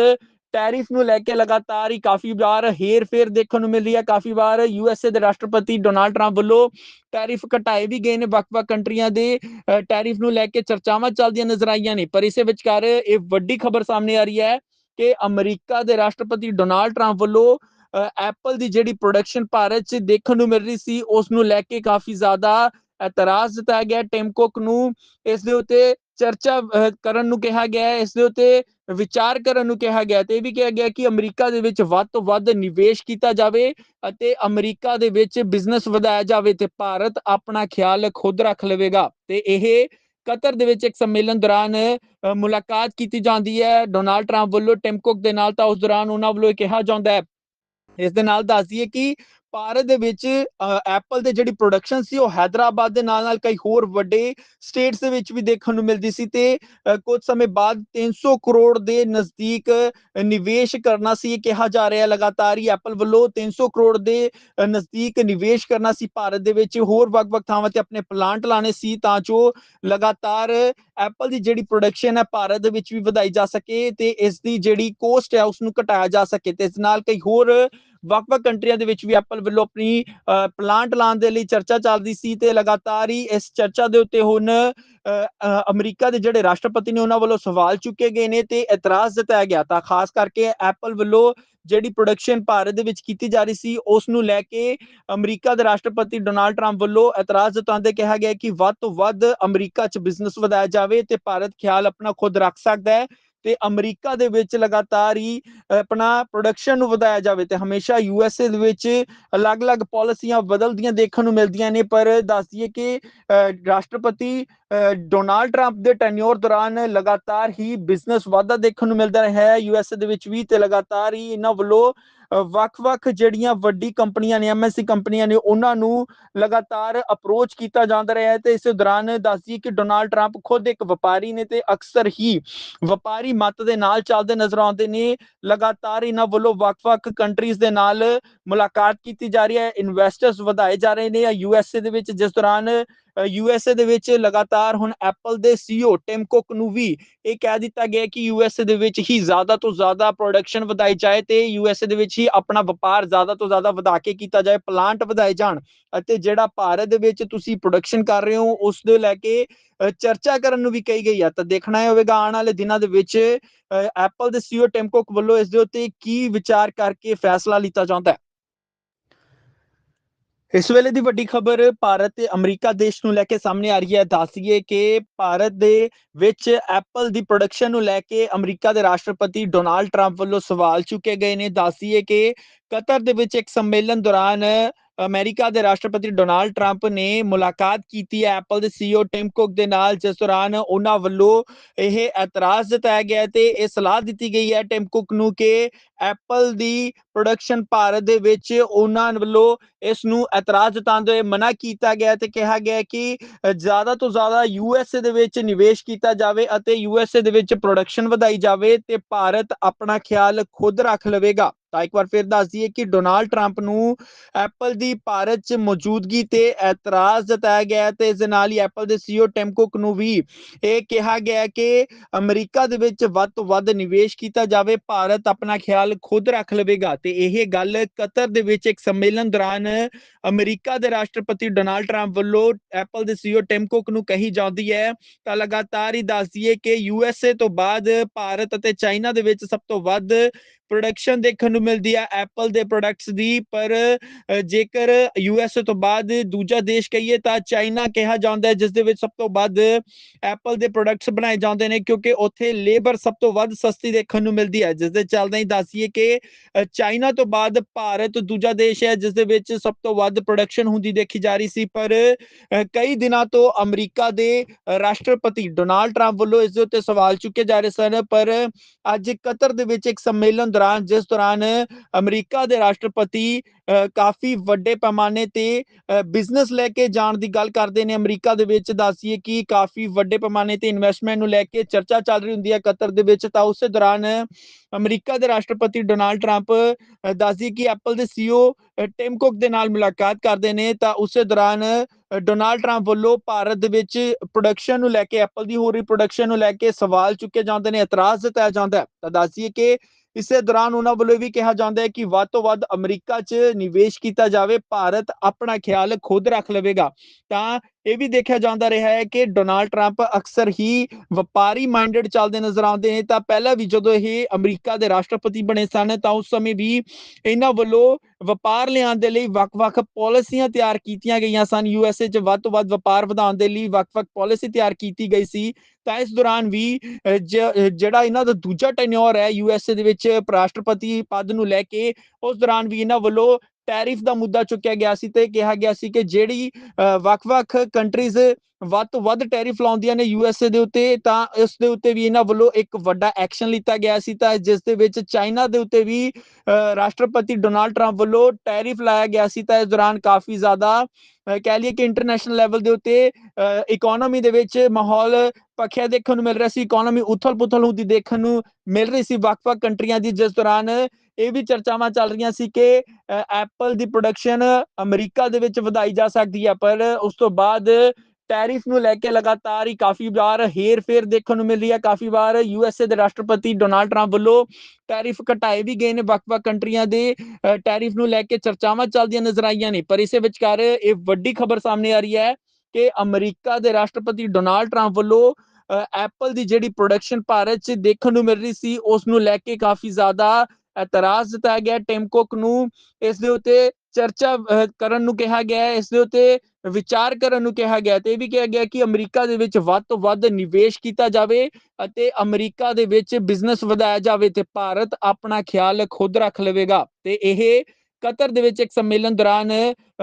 Speaker 1: ਟੈਰਿਫ ਨੂੰ ਲੈ ਕੇ ਲਗਾਤਾਰ ਹੀ ਕਾਫੀ ਵਾਰ ਹੇਰ ਫੇਰ ਦੇਖਣ ਨੂੰ ਮਿਲ ਰਹੀ ਹੈ, ਕਾਫੀ ਵਾਰ ਯੂਐਸਏ ਦੇ ਰਾਸ਼ਟਰਪਤੀ ਡੋਨਾਲਡ ਟਰੰਪ ਵੱਲੋਂ ਟੈਰਿਫ ਘਟਾਏ ਵੀ ਗਏ ਨੇ ਵੱਖ-ਵੱਖ ਕੰਟਰੀਆਂ ਦੇ ਟੈਰਿਫ ਨੂੰ ਲੈ ਕੇ ਚਰਚਾਵਾਂ ਚੱਲਦੀਆਂ ਨਜ਼ਰ ਆਈਆਂ ਨੇ, ਪਰ ਇਸੇ ਵਿਚਕਾਰ ਇਹ ਵੱਡੀ ਖਬਰ ਸਾਹਮਣੇ ਆ ਰਹੀ ਹੈ ਕਿ ਅਮਰੀਕਾ ਦੇ ਰਾਸ਼ਟਰਪਤੀ ਡੋਨਾਲਡ ਟਰੰਪ ਵੱਲੋਂ ਐਪਲ ਦੀ ਜਿਹੜੀ ਪ੍ਰੋਡਕਸ਼ਨ ਭਾਰਤ 'ਚ ਦੇਖਣ ਨੂੰ ਮਿਲ ਰਹੀ ਸੀ, ਉਸ ਨੂੰ ਲੈ ਕੇ ਕਾਫੀ ਜ਼ਿਆਦਾ ਇਤਰਾਜ਼ ਦਿੱਤਾ ਗਿਆ, ਟਿਮ ਕੁਕ ਨੂੰ ਇਸ ਦੇ ਉੱਤੇ ਚਰਚਾ ਕਰਨ ਨੂੰ ਕਿਹਾ ਗਿਆ ਹੈ, ਇਸ ਦੇ ਉੱਤੇ ਵਿਚਾਰ ਕਰਨ ਨੂੰ ਕਿਹਾ ਗਿਆ ਤੇ ਇਹ ਵੀ ਕਿਹਾ ਗਿਆ ਕਿ ਅਮਰੀਕਾ ਦੇ ਵਿੱਚ ਵੱਧ ਤੋਂ ਵੱਧ ਨਿਵੇਸ਼ ਕੀਤਾ ਜਾਵੇ ਅਤੇ ਅਮਰੀਕਾ ਦੇ ਵਿੱਚ ਬਿਜ਼ਨਸ ਵਧਾਇਆ ਜਾਵੇ ਤੇ ਭਾਰਤ ਆਪਣਾ ਖਿਆਲ ਖੁਦ ਰੱਖ ਲਵੇਗਾ। ਤੇ ਇਹ ਕਤਰ ਦੇ ਵਿੱਚ ਇੱਕ ਸੰਮੇਲਨ ਦੌਰਾਨ ਮੁਲਾਕਾਤ ਕੀਤੀ ਜਾਂਦੀ ਹੈ। ਡੋਨਾਲਡ ਟਰੰਪ ਵੱਲੋਂ ਟਿਮ ਕੁੱਕ ਦੇ ਨਾਲ ਤਾਂ ਉਸ ਦੌਰਾਨ ਉਹਨਾਂ ਵੱਲੋਂ ਇਹ ਕਿਹਾ ਜਾਂਦਾ ਹੈ। ਇਸ ਦੇ ਨਾਲ ਦੱਸ ਦਈਏ ਕਿ ਭਾਰਤ ਦੇ ਵਿੱਚ ਐਪਲ ਦੇ ਜਿਹੜੀ ਪ੍ਰੋਡਕਸ਼ਨ ਸੀ ਉਹ ਹੈਦਰਾਬਾਦ ਦੇ ਨਾਲ ਨਾਲ ਕਈ ਹੋਰ ਵੱਡੇ ਸਟੇਟਸ ਦੇ ਵਿੱਚ ਵੀ ਦੇਖਣ ਨੂੰ ਮਿਲਦੀ ਸੀ ਤੇ ਅ, ਕੁਝ ਸਮੇਂ ਬਾਅਦ 300 ਕਰੋੜ ਦੇ ਨਜ਼ਦੀਕ ਨਿਵੇਸ਼ ਕਰਨਾ ਸੀ ਇਹ ਕਿਹਾ ਜਾ ਰਿਹਾ ਹੈ ਲਗਾਤਾਰ ਹੀ। ਐਪਲ ਵੱਲੋਂ 300 ਕਰੋੜ ਦੇ ਨਜ਼ਦੀਕ ਨਿਵੇਸ਼ ਕਰਨਾ ਸੀ ਭਾਰਤ ਦੇ ਵਿੱਚ। ਹੋਰ ਵੱਖ-ਵੱਖ ਥਾਵਾਂ ਤੇ ਆਪਣੇ ਪਲਾਂਟ ਲਾਣੇ ਸੀ ਤਾਂ ਜੋ ਲਗਾਤਾਰ ਐਪਲ ਦੀ ਜਿਹੜੀ ਪ੍ਰੋਡਕਸ਼ਨ ਹੈ ਭਾਰਤ ਦੇ ਵਿੱਚ ਵੀ ਵਧਾਈ ਜਾ ਸਕੇ ਤੇ ਇਸ ਦੀ ਜਿਹੜੀ ਕੋਸਟ ਹੈ ਉਸ ਨੂੰ ਘਟਾਇਆ ਜਾ ਸਕੇ ਤੇ ਇਸ ਨਾਲ ਕਈ ਹੋਰ ਵੱਖ-ਵੱਖ ਕੰਟਰੀਆਂ ਦੇ ਵਿੱਚ ਵੀ ਐਪਲ ਵੱਲੋਂ ਆਪਣੀ ਪਲਾਂਟ ਲਾਉਣ ਦੇ ਲਈ ਚਰਚਾ ਚੱਲਦੀ ਸੀ ਤੇ ਲਗਾਤਾਰ ਹੀ ਇਸ ਚਰਚਾ ਦੇ ਉੱਤੇ ਹੁਣ ਅਮਰੀਕਾ ਦੇ ਜਿਹੜੇ ਰਾਸ਼ਟਰਪਤੀ ਨੇ ਉਹਨਾਂ ਵੱਲੋਂ ਸਵਾਲ ਚੁੱਕੇ ਗਏ ਨੇ ਤੇ ਇਤਰਾਜ਼ ਜਤਾਇਆ ਗਿਆ ਤਾਂ ਖਾਸ ਕਰਕੇ ਐਪਲ ਵੱਲੋਂ ਜਿਹੜੀ ਪ੍ਰੋਡਕਸ਼ਨ ਭਾਰਤ ਦੇ ਵਿੱਚ ਕੀਤੀ ਜਾ ਰਹੀ ਸੀ, ਉਸ ਨੂੰ ਲੈ ਕੇ ਅਮਰੀਕਾ ਦੇ ਰਾਸ਼ਟਰਪਤੀ ਡੋਨਾਲਡ ਟਰੰਪ ਵੱਲੋਂ ਇਤਰਾਜ਼ ਜਤਾਉਂਦੇ ਕਿਹਾ ਗਿਆ ਕਿ ਵੱਧ ਤੋਂ ਵੱਧ ਅਮਰੀਕਾ 'ਚ ਬਿਜ਼ਨਸ ਵਧਾਇਆ ਜਾਵੇ ਤੇ ਭਾਰਤ ਖਿਆਲ ਆਪਣਾ ਖੁਦ ਰੱਖ ਸਕਦਾ ਹੈ। ਤੇ ਅਮਰੀਕਾ ਦੇ ਵਿੱਚ ਲਗਾਤਾਰ ਹੀ ਆਪਣਾ ਪ੍ਰੋਡਕਸ਼ਨ ਨੂੰ ਵਧਾਇਆ ਜਾਵੇ ਤੇ ਹਮੇਸ਼ਾ ਯੂ ਐਸ ਏ ਦੇ ਵਿੱਚ ਅਲੱਗ-ਅਲੱਗ ਪਾਲਿਸੀਆਂ ਬਦਲਦੀਆਂ ਦੇਖਣ ਨੂੰ ਮਿਲਦੀਆਂ ਨੇ ਪਰ ਦੱਸ ਦਈਏ ਕਿ ਅ, ਰਾਸ਼ਟਰਪਤੀ ਡੋਨਾਲਡ ਟਰੰਪ ਦੇ ਟੈਨਿਓਰ ਦੌਰਾਨ ਲਗਾਤਾਰ ਹੀ ਬਿਜ਼ਨਸ ਵਾਧਾ ਦੇਖਣ ਨੂੰ ਮਿਲਦਾ ਰਿਹਾ ਹੈ। ਯੂਐਸਏ ਦੇ ਵਿੱਚ ਵੀ ਤੇ ਲਗਾਤਾਰ ਹੀ ਇਹਨਾਂ ਵੱਲੋਂ ਵੱਖ-ਵੱਖ ਜਿਹੜੀਆਂ ਵੱਡੀ ਕੰਪਨੀਆਂ ਨੇ ਐਮਐਸਸੀ ਕੰਪਨੀਆਂ ਨੇ, ਉਹਨਾਂ ਨੂੰ ਲਗਾਤਾਰ ਅਪਰੋਚ ਕੀਤਾ ਜਾਂਦਾ ਰਿਹਾ ਹੈ ਤੇ ਇਸੇ ਦੌਰਾਨ ਦੱਸ ਕਿ ਡੋਨਾਲਡ ਟਰੰਪ ਖੁਦ ਇੱਕ ਵਪਾਰੀ ਨੇ ਤੇ ਅਕਸਰ ਹੀ ਵਪਾਰੀ ਮਤ ਦੇ ਨਾਲ ਚੱਲਦੇ ਨਜ਼ਰ ਆਉਂਦੇ ਨੇ। ਲਗਾਤਾਰ ਇਹਨਾਂ ਵੱਲੋਂ ਵੱਖ-ਵੱਖ ਕੰਟਰੀਜ਼ ਦੇ ਨਾਲ ਮੁਲਾਕਾਤ ਕੀਤੀ ਜਾ ਰਹੀ ਹੈ। ਇਨਵੈਸਟਰਸ ਵਧਾਏ ਜਾ ਰਹੇ ਨੇ ਯੂਐਸਏ ਦੇ ਵਿੱਚ, ਜਿਸ ਦੌਰਾਨ ਯੂ ਐੱਸ ਏ ਦੇ ਵਿੱਚ ਲਗਾਤਾਰ ਹੁਣ ਐਪਲ ਦੇ ਸੀਈਓ ਟਿਮ ਕੁੱਕ ਨੂੰ ਵੀ ਇਹ ਕਹਿ ਦਿੱਤਾ ਗਿਆ ਕਿ ਯੂ ਐੱਸ ਏ ਦੇ ਵਿੱਚ ਹੀ ਜ਼ਿਆਦਾ ਤੋਂ ਜ਼ਿਆਦਾ ਪ੍ਰੋਡਕਸ਼ਨ ਵਧਾਈ ਜਾਏ ਤੇ ਏ ਦੇ ਵਿੱਚ ਹੀ ਆਪਣਾ ਵਪਾਰ ਜ਼ਿਆਦਾ ਤੋਂ ਜ਼ਿਆਦਾ ਵਧਾ ਕੇ ਕੀਤਾ ਜਾਏ ਪਲਾਂਟ ਵਧਾਏ ਜਾਣ ਅਤੇ ਜਿਹੜਾ ਭਾਰਤ ਦੇ ਵਿੱਚ ਤੁਸੀਂ ਪ੍ਰੋਡਕਸ਼ਨ ਕਰ ਰਹੇ ਹੋ, ਉਸ ਦੇ ਲੈ ਕੇ ਚਰਚਾ ਕਰਨ ਨੂੰ ਵੀ ਕਹੀ ਗਈ ਆ ਤਾਂ ਦੇਖਣਾ ਇਹ ਹੋਵੇਗਾ, ਆਉਣ ਵਾਲੇ ਦਿਨਾਂ ਦੇ ਵਿੱਚ ਐਪਲ ਦੇ ਸੀਈਓ ਟਿਮ ਕੁੱਕ ਵੱਲੋਂ ਇਸ ਦੇ ਉੱਤੇ ਕੀ ਵਿਚਾਰ ਕਰਕੇ ਫੈਸਲਾ ਲਿੱਤਾ ਜਾਂਦਾ ਹੈ। ਇਸ ਵੇਲੇ ਦੀ ਵੱਡੀ ਖਬਰ ਭਾਰਤ ਤੇ ਅਮਰੀਕਾ ਦੇਸ਼ ਨੂੰ ਲੈ ਕੇ ਸਾਹਮਣੇ ਆ ਰਹੀ ਹੈ। ਦੱਸੀਏ ਕਿ ਭਾਰਤ ਦੇ ਵਿੱਚ ਐਪਲ ਦੀ ਪ੍ਰੋਡਕਸ਼ਨ ਨੂੰ ਲੈ ਕੇ ਅਮਰੀਕਾ ਦੇ ਰਾਸ਼ਟਰਪਤੀ ਡੋਨਾਲਡ ਟਰੰਪ ਵੱਲੋਂ ਸਵਾਲ ਚੁੱਕੇ ਗਏ ਨੇ। ਦੱਸੀਏ ਕਿ ਕਤਰ ਦੇ ਵਿੱਚ ਇੱਕ ਸੰਮੇਲਨ ਦੌਰਾਨ ਅਮਰੀਕਾ ਦੇ ਰਾਸ਼ਟਰਪਤੀ ਡੋਨਾਲਡ ਟਰੰਪ ਨੇ ਮੁਲਾਕਾਤ ਕੀਤੀ ਹੈ। ਐਪਲ ਦੇ ਸੀਈਓ ਟਿਮ ਕੁੱਕ ਦੇ ਨਾਲ ਜਿਸ ਦੌਰਾਨ ਉਹਨਾਂ ਵੱਲੋਂ ਇਹ ਇਤਰਾਜ਼ ਜਤਾਇਆ ਗਿਆ ਹੈ ਤੇ ਇਹ ਸਲਾਹ ਦਿੱਤੀ ਗਈ ਹੈ ਟਿਮ ਕੁੱਕ ਨੂੰ ਕਿ ਐਪਲ ਦੀ ਪ੍ਰੋਡਕਸ਼ਨ ਭਾਰਤ ਦੇ ਵਿੱਚ ਉਹਨਾਂ ਵੱਲੋਂ ਇਸ ਨੂੰ ਇਤਰਾਜ਼ ਜਤਾਉਂਦੇ ਹੋਏ ਮਨਾ ਕੀਤਾ ਗਿਆ ਤੇ ਕਿਹਾ ਗਿਆ ਕਿ ਜ਼ਿਆਦਾ ਤੋਂ ਜ਼ਿਆਦਾ ਯੂਐਸਏ ਦੇ ਵਿੱਚ ਨਿਵੇਸ਼ ਕੀਤਾ ਜਾਵੇ ਅਤੇ ਯੂਐਸਏ ਦੇ ਵਿੱਚ ਪ੍ਰੋਡਕਸ਼ਨ ਵਧਾਈ ਜਾਵੇ ਤੇ ਭਾਰਤ ਆਪਣਾ ਖਿਆਲ ਖੁਦ ਰੱਖ ਲਵੇਗਾ। ਤਾਂ ਇੱਕ ਵਾਰ ਫਿਰ ਦੱਸ ਦਈਏ ਕਿ ਡੋਨਾਲਡ ਟਰੰਪ ਨੂੰ ਐਪਲ ਦੀ ਭਾਰਤ 'ਚ ਮੌਜੂਦਗੀ ਤੇ ਇਤਰਾਜ਼ ਜਤਾਇਆ ਗਿਆ ਤੇ ਇਸ ਨਾਲ ਹੀ ਐਪਲ ਦੇ ਸੀਈਓ ਟਿਮ ਕੁੱਕ ਨੂੰ ਵੀ ਇਹ ਕਿਹਾ ਗਿਆ ਕਿ ਅਮਰੀਕਾ ਦੇ ਵਿੱਚ ਵੱਧ ਤੋਂ ਵੱਧ ਨਿਵੇਸ਼ ਕੀਤਾ ਜਾਵੇ, ਭਾਰਤ ਆਪਣਾ ਖਿਆਲ ਖੁਦ ਰੱਖ ਲਵੇਗਾ। ਤੇ ਇਹ ਗੱਲ ਕਤਰ ਦੇ ਵਿੱਚ ਇੱਕ ਸੰਮੇਲਨ ਦੌਰਾਨ ਅਮਰੀਕਾ ਦੇ ਰਾਸ਼ਟਰਪਤੀ ਡੋਨਾਲਡ ਟਰੰਪ ਵੱਲੋਂ ਐਪਲ ਦੇ ਸੀਈਓ ਟਿਮ ਕੁੱਕ ਨੂੰ ਕਹੀ ਜਾਂਦੀ ਹੈ। ਤਾਂ ਲਗਾਤਾਰ ਹੀ ਦੱਸਦੀ ਹੈ ਕਿ ਯੂਐਸਏ ਤੋਂ ਬਾਅਦ ਭਾਰਤ ਅਤੇ ਚਾਈਨਾ ਦੇ ਵਿੱਚ ਸਭ ਤੋਂ ਵੱਧ ਪ੍ਰੋਡਕਸ਼ਨ ਦੇਖਣ ਨੂੰ ਮਿਲਦੀ ਹੈ ਐਪਲ ਦੇ ਪ੍ਰੋਡਕਟਸ ਦੀ ਪਰ ਅ, ਜੇਕਰ ਯੂਐਸਏ ਤੋਂ ਬਾਅਦ ਦੂਜਾ ਦੇਸ਼ ਕਹੀਏ ਤਾਂ ਚਾਈਨਾ ਕਿਹਾ ਜਾਂਦਾ ਹੈ ਜਿਸ ਦੇ ਵਿੱਚ ਸਭ ਤੋਂ ਵੱਧ ਐਪਲ ਦੇ ਪ੍ਰੋਡਕਟਸ ਬਣਾਏ ਜਾਂਦੇ ਨੇ ਕਿਉਂਕਿ ਉੱਥੇ ਲੇਬਰ ਸਭ ਤੋਂ ਵੱਧ ਸਸਤੀ ਦੇਖਣ ਨੂੰ ਮਿਲਦੀ ਹੈ। ਜਿਸ ਦੇ ਚੱਲਦੇ ਹੀ ਦੱਸੀਏ ਕਿ ਚਾਈਨਾ ਤੋਂ ਬਾਅਦ ਭਾਰਤ ਦੂਜਾ ਦੇਸ਼ ਹੈ ਜਿਸ ਦੇ ਵਿੱਚ ਸਭ ਤੋਂ ਵੱਧ ਪ੍ਰੋਡਕਸ਼ਨ ਹੁੰਦੀ ਦੇਖੀ ਜਾ ਰਹੀ ਸੀ ਪਰ ਕਈ ਦਿਨਾਂ ਤੋਂ ਅਮਰੀਕਾ ਦੇ ਰਾਸ਼ਟਰਪਤੀ ਡੋਨਾਲਡ ਟਰੰਪ ਵੱਲੋਂ ਇਸ ਦੇ ਉੱਤੇ ਸਵਾਲ ਚੁੱਕੇ ਜਾ ਰਹੇ ਸਨ ਪਰ ਅੱਜ ਕਤਰ ਦੇ ਵਿੱਚ ਇੱਕ ਸੰਮੇਲਨ ਦੌਰਾਨ, ਜਿਸ ਦੌਰਾਨ, ਅਮਰੀਕਾ ਦੇ ਰਾਸ਼ਟਰਪਤੀ ਕਾਫੀ ਵੱਡੇ ਪੈਮਾਨੇ ਤੇ ਬਿਜ਼ਨਸ ਲੈ ਕੇ ਜਾਣ ਦੀ ਗੱਲ ਕਰਦੇ ਨੇ। ਅਮਰੀਕਾ ਦੇ ਵਿੱਚ ਦੱਸੀਏ ਕਿ ਕਾਫੀ ਵੱਡੇ ਪੈਮਾਨੇ ਤੇ ਇਨਵੈਸਟਮੈਂਟ ਨੂੰ ਲੈ ਕੇ ਚਰਚਾ ਚੱਲ ਰਹੀ ਹੁੰਦੀ ਹੈ ਕਤਰ ਦੇ ਵਿੱਚ। ਤਾਂ ਉਸੇ ਦੌਰਾਨ, ਅਮਰੀਕਾ ਦੇ ਰਾਸ਼ਟਰਪਤੀ ਡੋਨਾਲਡ ਟਰੰਪ ਦੱਸਦੀ ਕਿ ਐਪਲ ਦੇ ਸੀਈਓ ਟਿਮ ਕੁੱਕ ਦੇ ਨਾਲ ਮੁਲਾਕਾਤ ਕਰਦੇ ਨੇ। ਤਾਂ ਉਸੇ ਦੌਰਾਨ ਡੋਨਾਲਡ ਟਰੰਪ ਵੱਲੋਂ ਭਾਰਤ ਦੇ ਵਿੱਚ ਪ੍ਰੋਡਕਸ਼ਨ ਨੂੰ ਲੈ ਕੇ, ਐਪਲ ਦੀ ਹੋ ਰਹੀ ਪ੍ਰੋਡਕਸ਼ਨ ਨੂੰ ਲੈ ਕੇ ਸਵਾਲ ਚੁੱਕੇ ਜਾਂਦੇ ਨੇ, ਇਤਰਾਜ਼ ਜਤਾਇਆ ਜਾਂਦਾ ਹੈ। ਤਾਂ ਦੱਸੀਏ ਕਿ ਇਸੇ ਦੌਰਾਨ ਉਹਨਾਂ ਵੱਲੋਂ ਇਹ ਵੀ ਕਿਹਾ ਜਾਂਦਾ ਹੈ ਕਿ ਵੱਧ ਤੋਂ ਵੱਧ ਅਮਰੀਕਾ 'ਚ ਨਿਵੇਸ਼ ਕੀਤਾ ਜਾਵੇ, ਭਾਰਤ ਆਪਣਾ ਖਿਆਲ ਖੁਦ ਰੱਖ ਲਵੇਗਾ। ਤਾਂ ਇਹ ਵੀ ਦੇਖਿਆ ਜਾਂਦਾ ਰਿਹਾ ਹੈ ਕਿ ਡੋਨਾਲਡ ਟਰੰਪ ਅਕਸਰ ਹੀ ਵਪਾਰੀ ਮਾਈਂਡਡ ਚੱਲਦੇ ਨਜ਼ਰ ਆਉਂਦੇ ਨੇ। ਤਾਂ ਪਹਿਲਾਂ ਵੀ ਜਦੋਂ ਇਹ ਅਮਰੀਕਾ ਦੇ ਰਾਸ਼ਟਰਪਤੀ ਬਣੇ ਸਨ, ਤਾਂ ਉਸ ਸਮੇਂ ਵੀ ਇਹਨਾਂ ਵੱਲੋਂ ਵਪਾਰ ਲਿਆਉਣ ਦੇ ਲਈ ਵੱਖ-ਵੱਖ ਪਾਲਿਸੀਆਂ ਤਿਆਰ ਕੀਤੀਆਂ ਗਈਆਂ ਸਨ। ਯੂਐਸਏ 'ਚ ਵੱਧ ਤੋਂ ਵੱਧ ਵਪਾਰ ਵਧਾਉਣ ਦੇ ਲਈ ਵੱਖ-ਵੱਖ ਪਾਲਿਸੀ ਤਿਆਰ ਕੀਤੀ ਗਈ ਸੀ। ਤਾਂ ਇਸ ਦੌਰਾਨ ਵੀ ਜਿਹੜਾ ਇਹਨਾਂ ਦਾ ਦੂਜਾ ਟੈਨਿਓਰ ਹੈ ਯੂਐਸਏ ਦੇ ਵਿੱਚ ਰਾਸ਼ਟਰਪਤੀ ਪਦ ਨੂੰ ਲੈ ਕੇ, ਉਸ ਦੌਰਾਨ ਵੀ ਇਹਨਾਂ ਵੱਲੋਂ ਟੈਰਿਫ ਦਾ ਮੁੱਦਾ ਚੁੱਕਿਆ ਗਿਆ ਸੀ ਤੇ ਕਿਹਾ ਗਿਆ ਸੀ ਕਿ ਜਿਹੜੀ ਵੱਖ-ਵੱਖ ਕੰਟਰੀਜ਼ ਵੱਧ ਤੋਂ ਵੱਧ ਟੈਰਿਫ ਲਾਉਂਦੀਆਂ ਨੇ ਯੂਐਸਏ ਦੇ ਉੱਤੇ, ਤਾਂ ਇਸ ਦੇ ਉੱਤੇ ਵੀ ਇਹਨਾਂ ਵੱਲੋਂ ਇੱਕ ਵੱਡਾ ਐਕਸ਼ਨ ਲਿੱਤਾ ਗਿਆ ਸੀ, ਤਾਂ ਜਿਸ ਦੇ ਵਿੱਚ ਚਾਈਨਾ ਦੇ ਉੱਤੇ ਵੀ ਰਾਸ਼ਟਰਪਤੀ ਡੋਨਾਲਡ ਟਰੰਪ ਵੱਲੋਂ ਟੈਰਿਫ ਲਾਇਆ ਗਿਆ ਸੀ, ਤਾਂ ਇਸ ਦੌਰਾਨ ਕਾਫੀ ਜ਼ਿਆਦਾ ਕਹਿ ਲਈਏ ਕਿ ਇੰਟਰਨੈਸ਼ਨਲ ਲੈਵਲ ਦੇ ਉੱਤੇ ਇਕਨੋਮੀ ਦੇ ਵਿੱਚ ਮਾਹੌਲ ਪੱਖਿਆ ਦੇਖਣ ਨੂੰ ਮਿਲ ਰਿਹਾ ਸੀ ਇਕਨੋਮੀ ਉਥਲ-ਪੁਥਲ ਹੁੰਦੀ ਦੇਖਣ ਨੂੰ ਮਿਲ ਰਹੀ ਸੀ ਵੱਖ-ਵੱਖ ਕੰਟਰੀਆਂ ਦੀ, ਜਿਸ ਦੌਰਾਨ ਇਹ ਵੀ ਚਰਚਾਵਾਂ ਚੱਲ ਰਹੀਆਂ ਸੀ ਕਿ ਐਪਲ ਦੀ ਪ੍ਰੋਡਕਸ਼ਨ ਅਮਰੀਕਾ ਦੇ ਵਿੱਚ ਵਧਾਈ ਜਾ ਸਕਦੀ ਹੈ, ਪਰ ਉਸ ਤੋਂ ਬਾਅਦ ਟੈਰਿਫ ਨੂੰ ਲੈ ਕੇ ਲਗਾਤਾਰ ਹੀ ਕਾਫੀ ਵਾਰ ਹੇਰ-ਫੇਰ ਦੇਖਣ ਨੂੰ ਮਿਲ ਰਹੀ ਹੈ। ਕਾਫੀ ਵਾਰ ਯੂਐਸਏ ਦੇ ਰਾਸ਼ਟਰਪਤੀ ਡੋਨਾਲਡ ਟਰੰਪ ਵੱਲੋਂ ਟੈਰਿਫ ਘਟਾਏ ਵੀ ਗਏ ਨੇ, ਵੱਖ-ਵੱਖ ਕੰਟਰੀਆਂ ਦੇ ਟੈਰਿਫ ਨੂੰ ਲੈ ਕੇ ਚਰਚਾਵਾਂ ਚੱਲਦੀਆਂ ਨਜ਼ਰ ਆਈਆਂ ਨੇ, ਪਰ ਇਸੇ ਵਿਚਕਾਰ ਇਹ ਵੱਡੀ ਖਬਰ ਸਾਹਮਣੇ ਆ ਰਹੀ ਹੈ ਕਿ ਅਮਰੀਕਾ ਦੇ ਰਾਸ਼ਟਰਪਤੀ ਡੋਨਾਲਡ ਟਰੰਪ ਵੱਲੋਂ ਐਪਲ ਦੀ ਜਿਹੜੀ ਪ੍ਰੋਡਕਸ਼ਨ ਭਾਰਤ 'ਚ ਦੇਖਣ ਨੂੰ ਮਿਲ ਰਹੀ ਸੀ, ਉਸ ਨੂੰ ਲੈ ਕੇ ਕਾਫੀ ਜ਼ਿਆਦਾ ਇਤਰਾਜ਼ ਜਤਾਇਆ ਗਿਆ ਟਿਮ ਕੁੱਕ ਨੂੰ ਇਸ ਦੇ ਉੱਤੇ ਚਰਚਾ ਕਰਨ ਨੂੰ ਕਿਹਾ ਗਿਆ ਹੈ। ਇਸ ਦੇ ਉੱਤੇ ਵਿਚਾਰ ਕਰਨ ਨੂੰ ਕਿਹਾ ਗਿਆ ਤੇ ਇਹ ਵੀ ਕਿਹਾ ਗਿਆ ਕਿ ਅਮਰੀਕਾ ਦੇ ਵਿੱਚ ਵੱਧ ਤੋਂ ਵੱਧ ਨਿਵੇਸ਼ ਕੀਤਾ ਜਾਵੇ ਅਤੇ ਅਮਰੀਕਾ ਦੇ ਵਿੱਚ ਬਿਜ਼ਨਸ ਵਧਾਇਆ ਜਾਵੇ ਤੇ ਭਾਰਤ ਆਪਣਾ ਖਿਆਲ ਖੁਦ ਰੱਖ ਲਵੇਗਾ। ਤੇ ਇਹ ਕਤਰ ਦੇ ਵਿੱਚ ਇੱਕ ਸੰਮੇਲਨ ਦੌਰਾਨ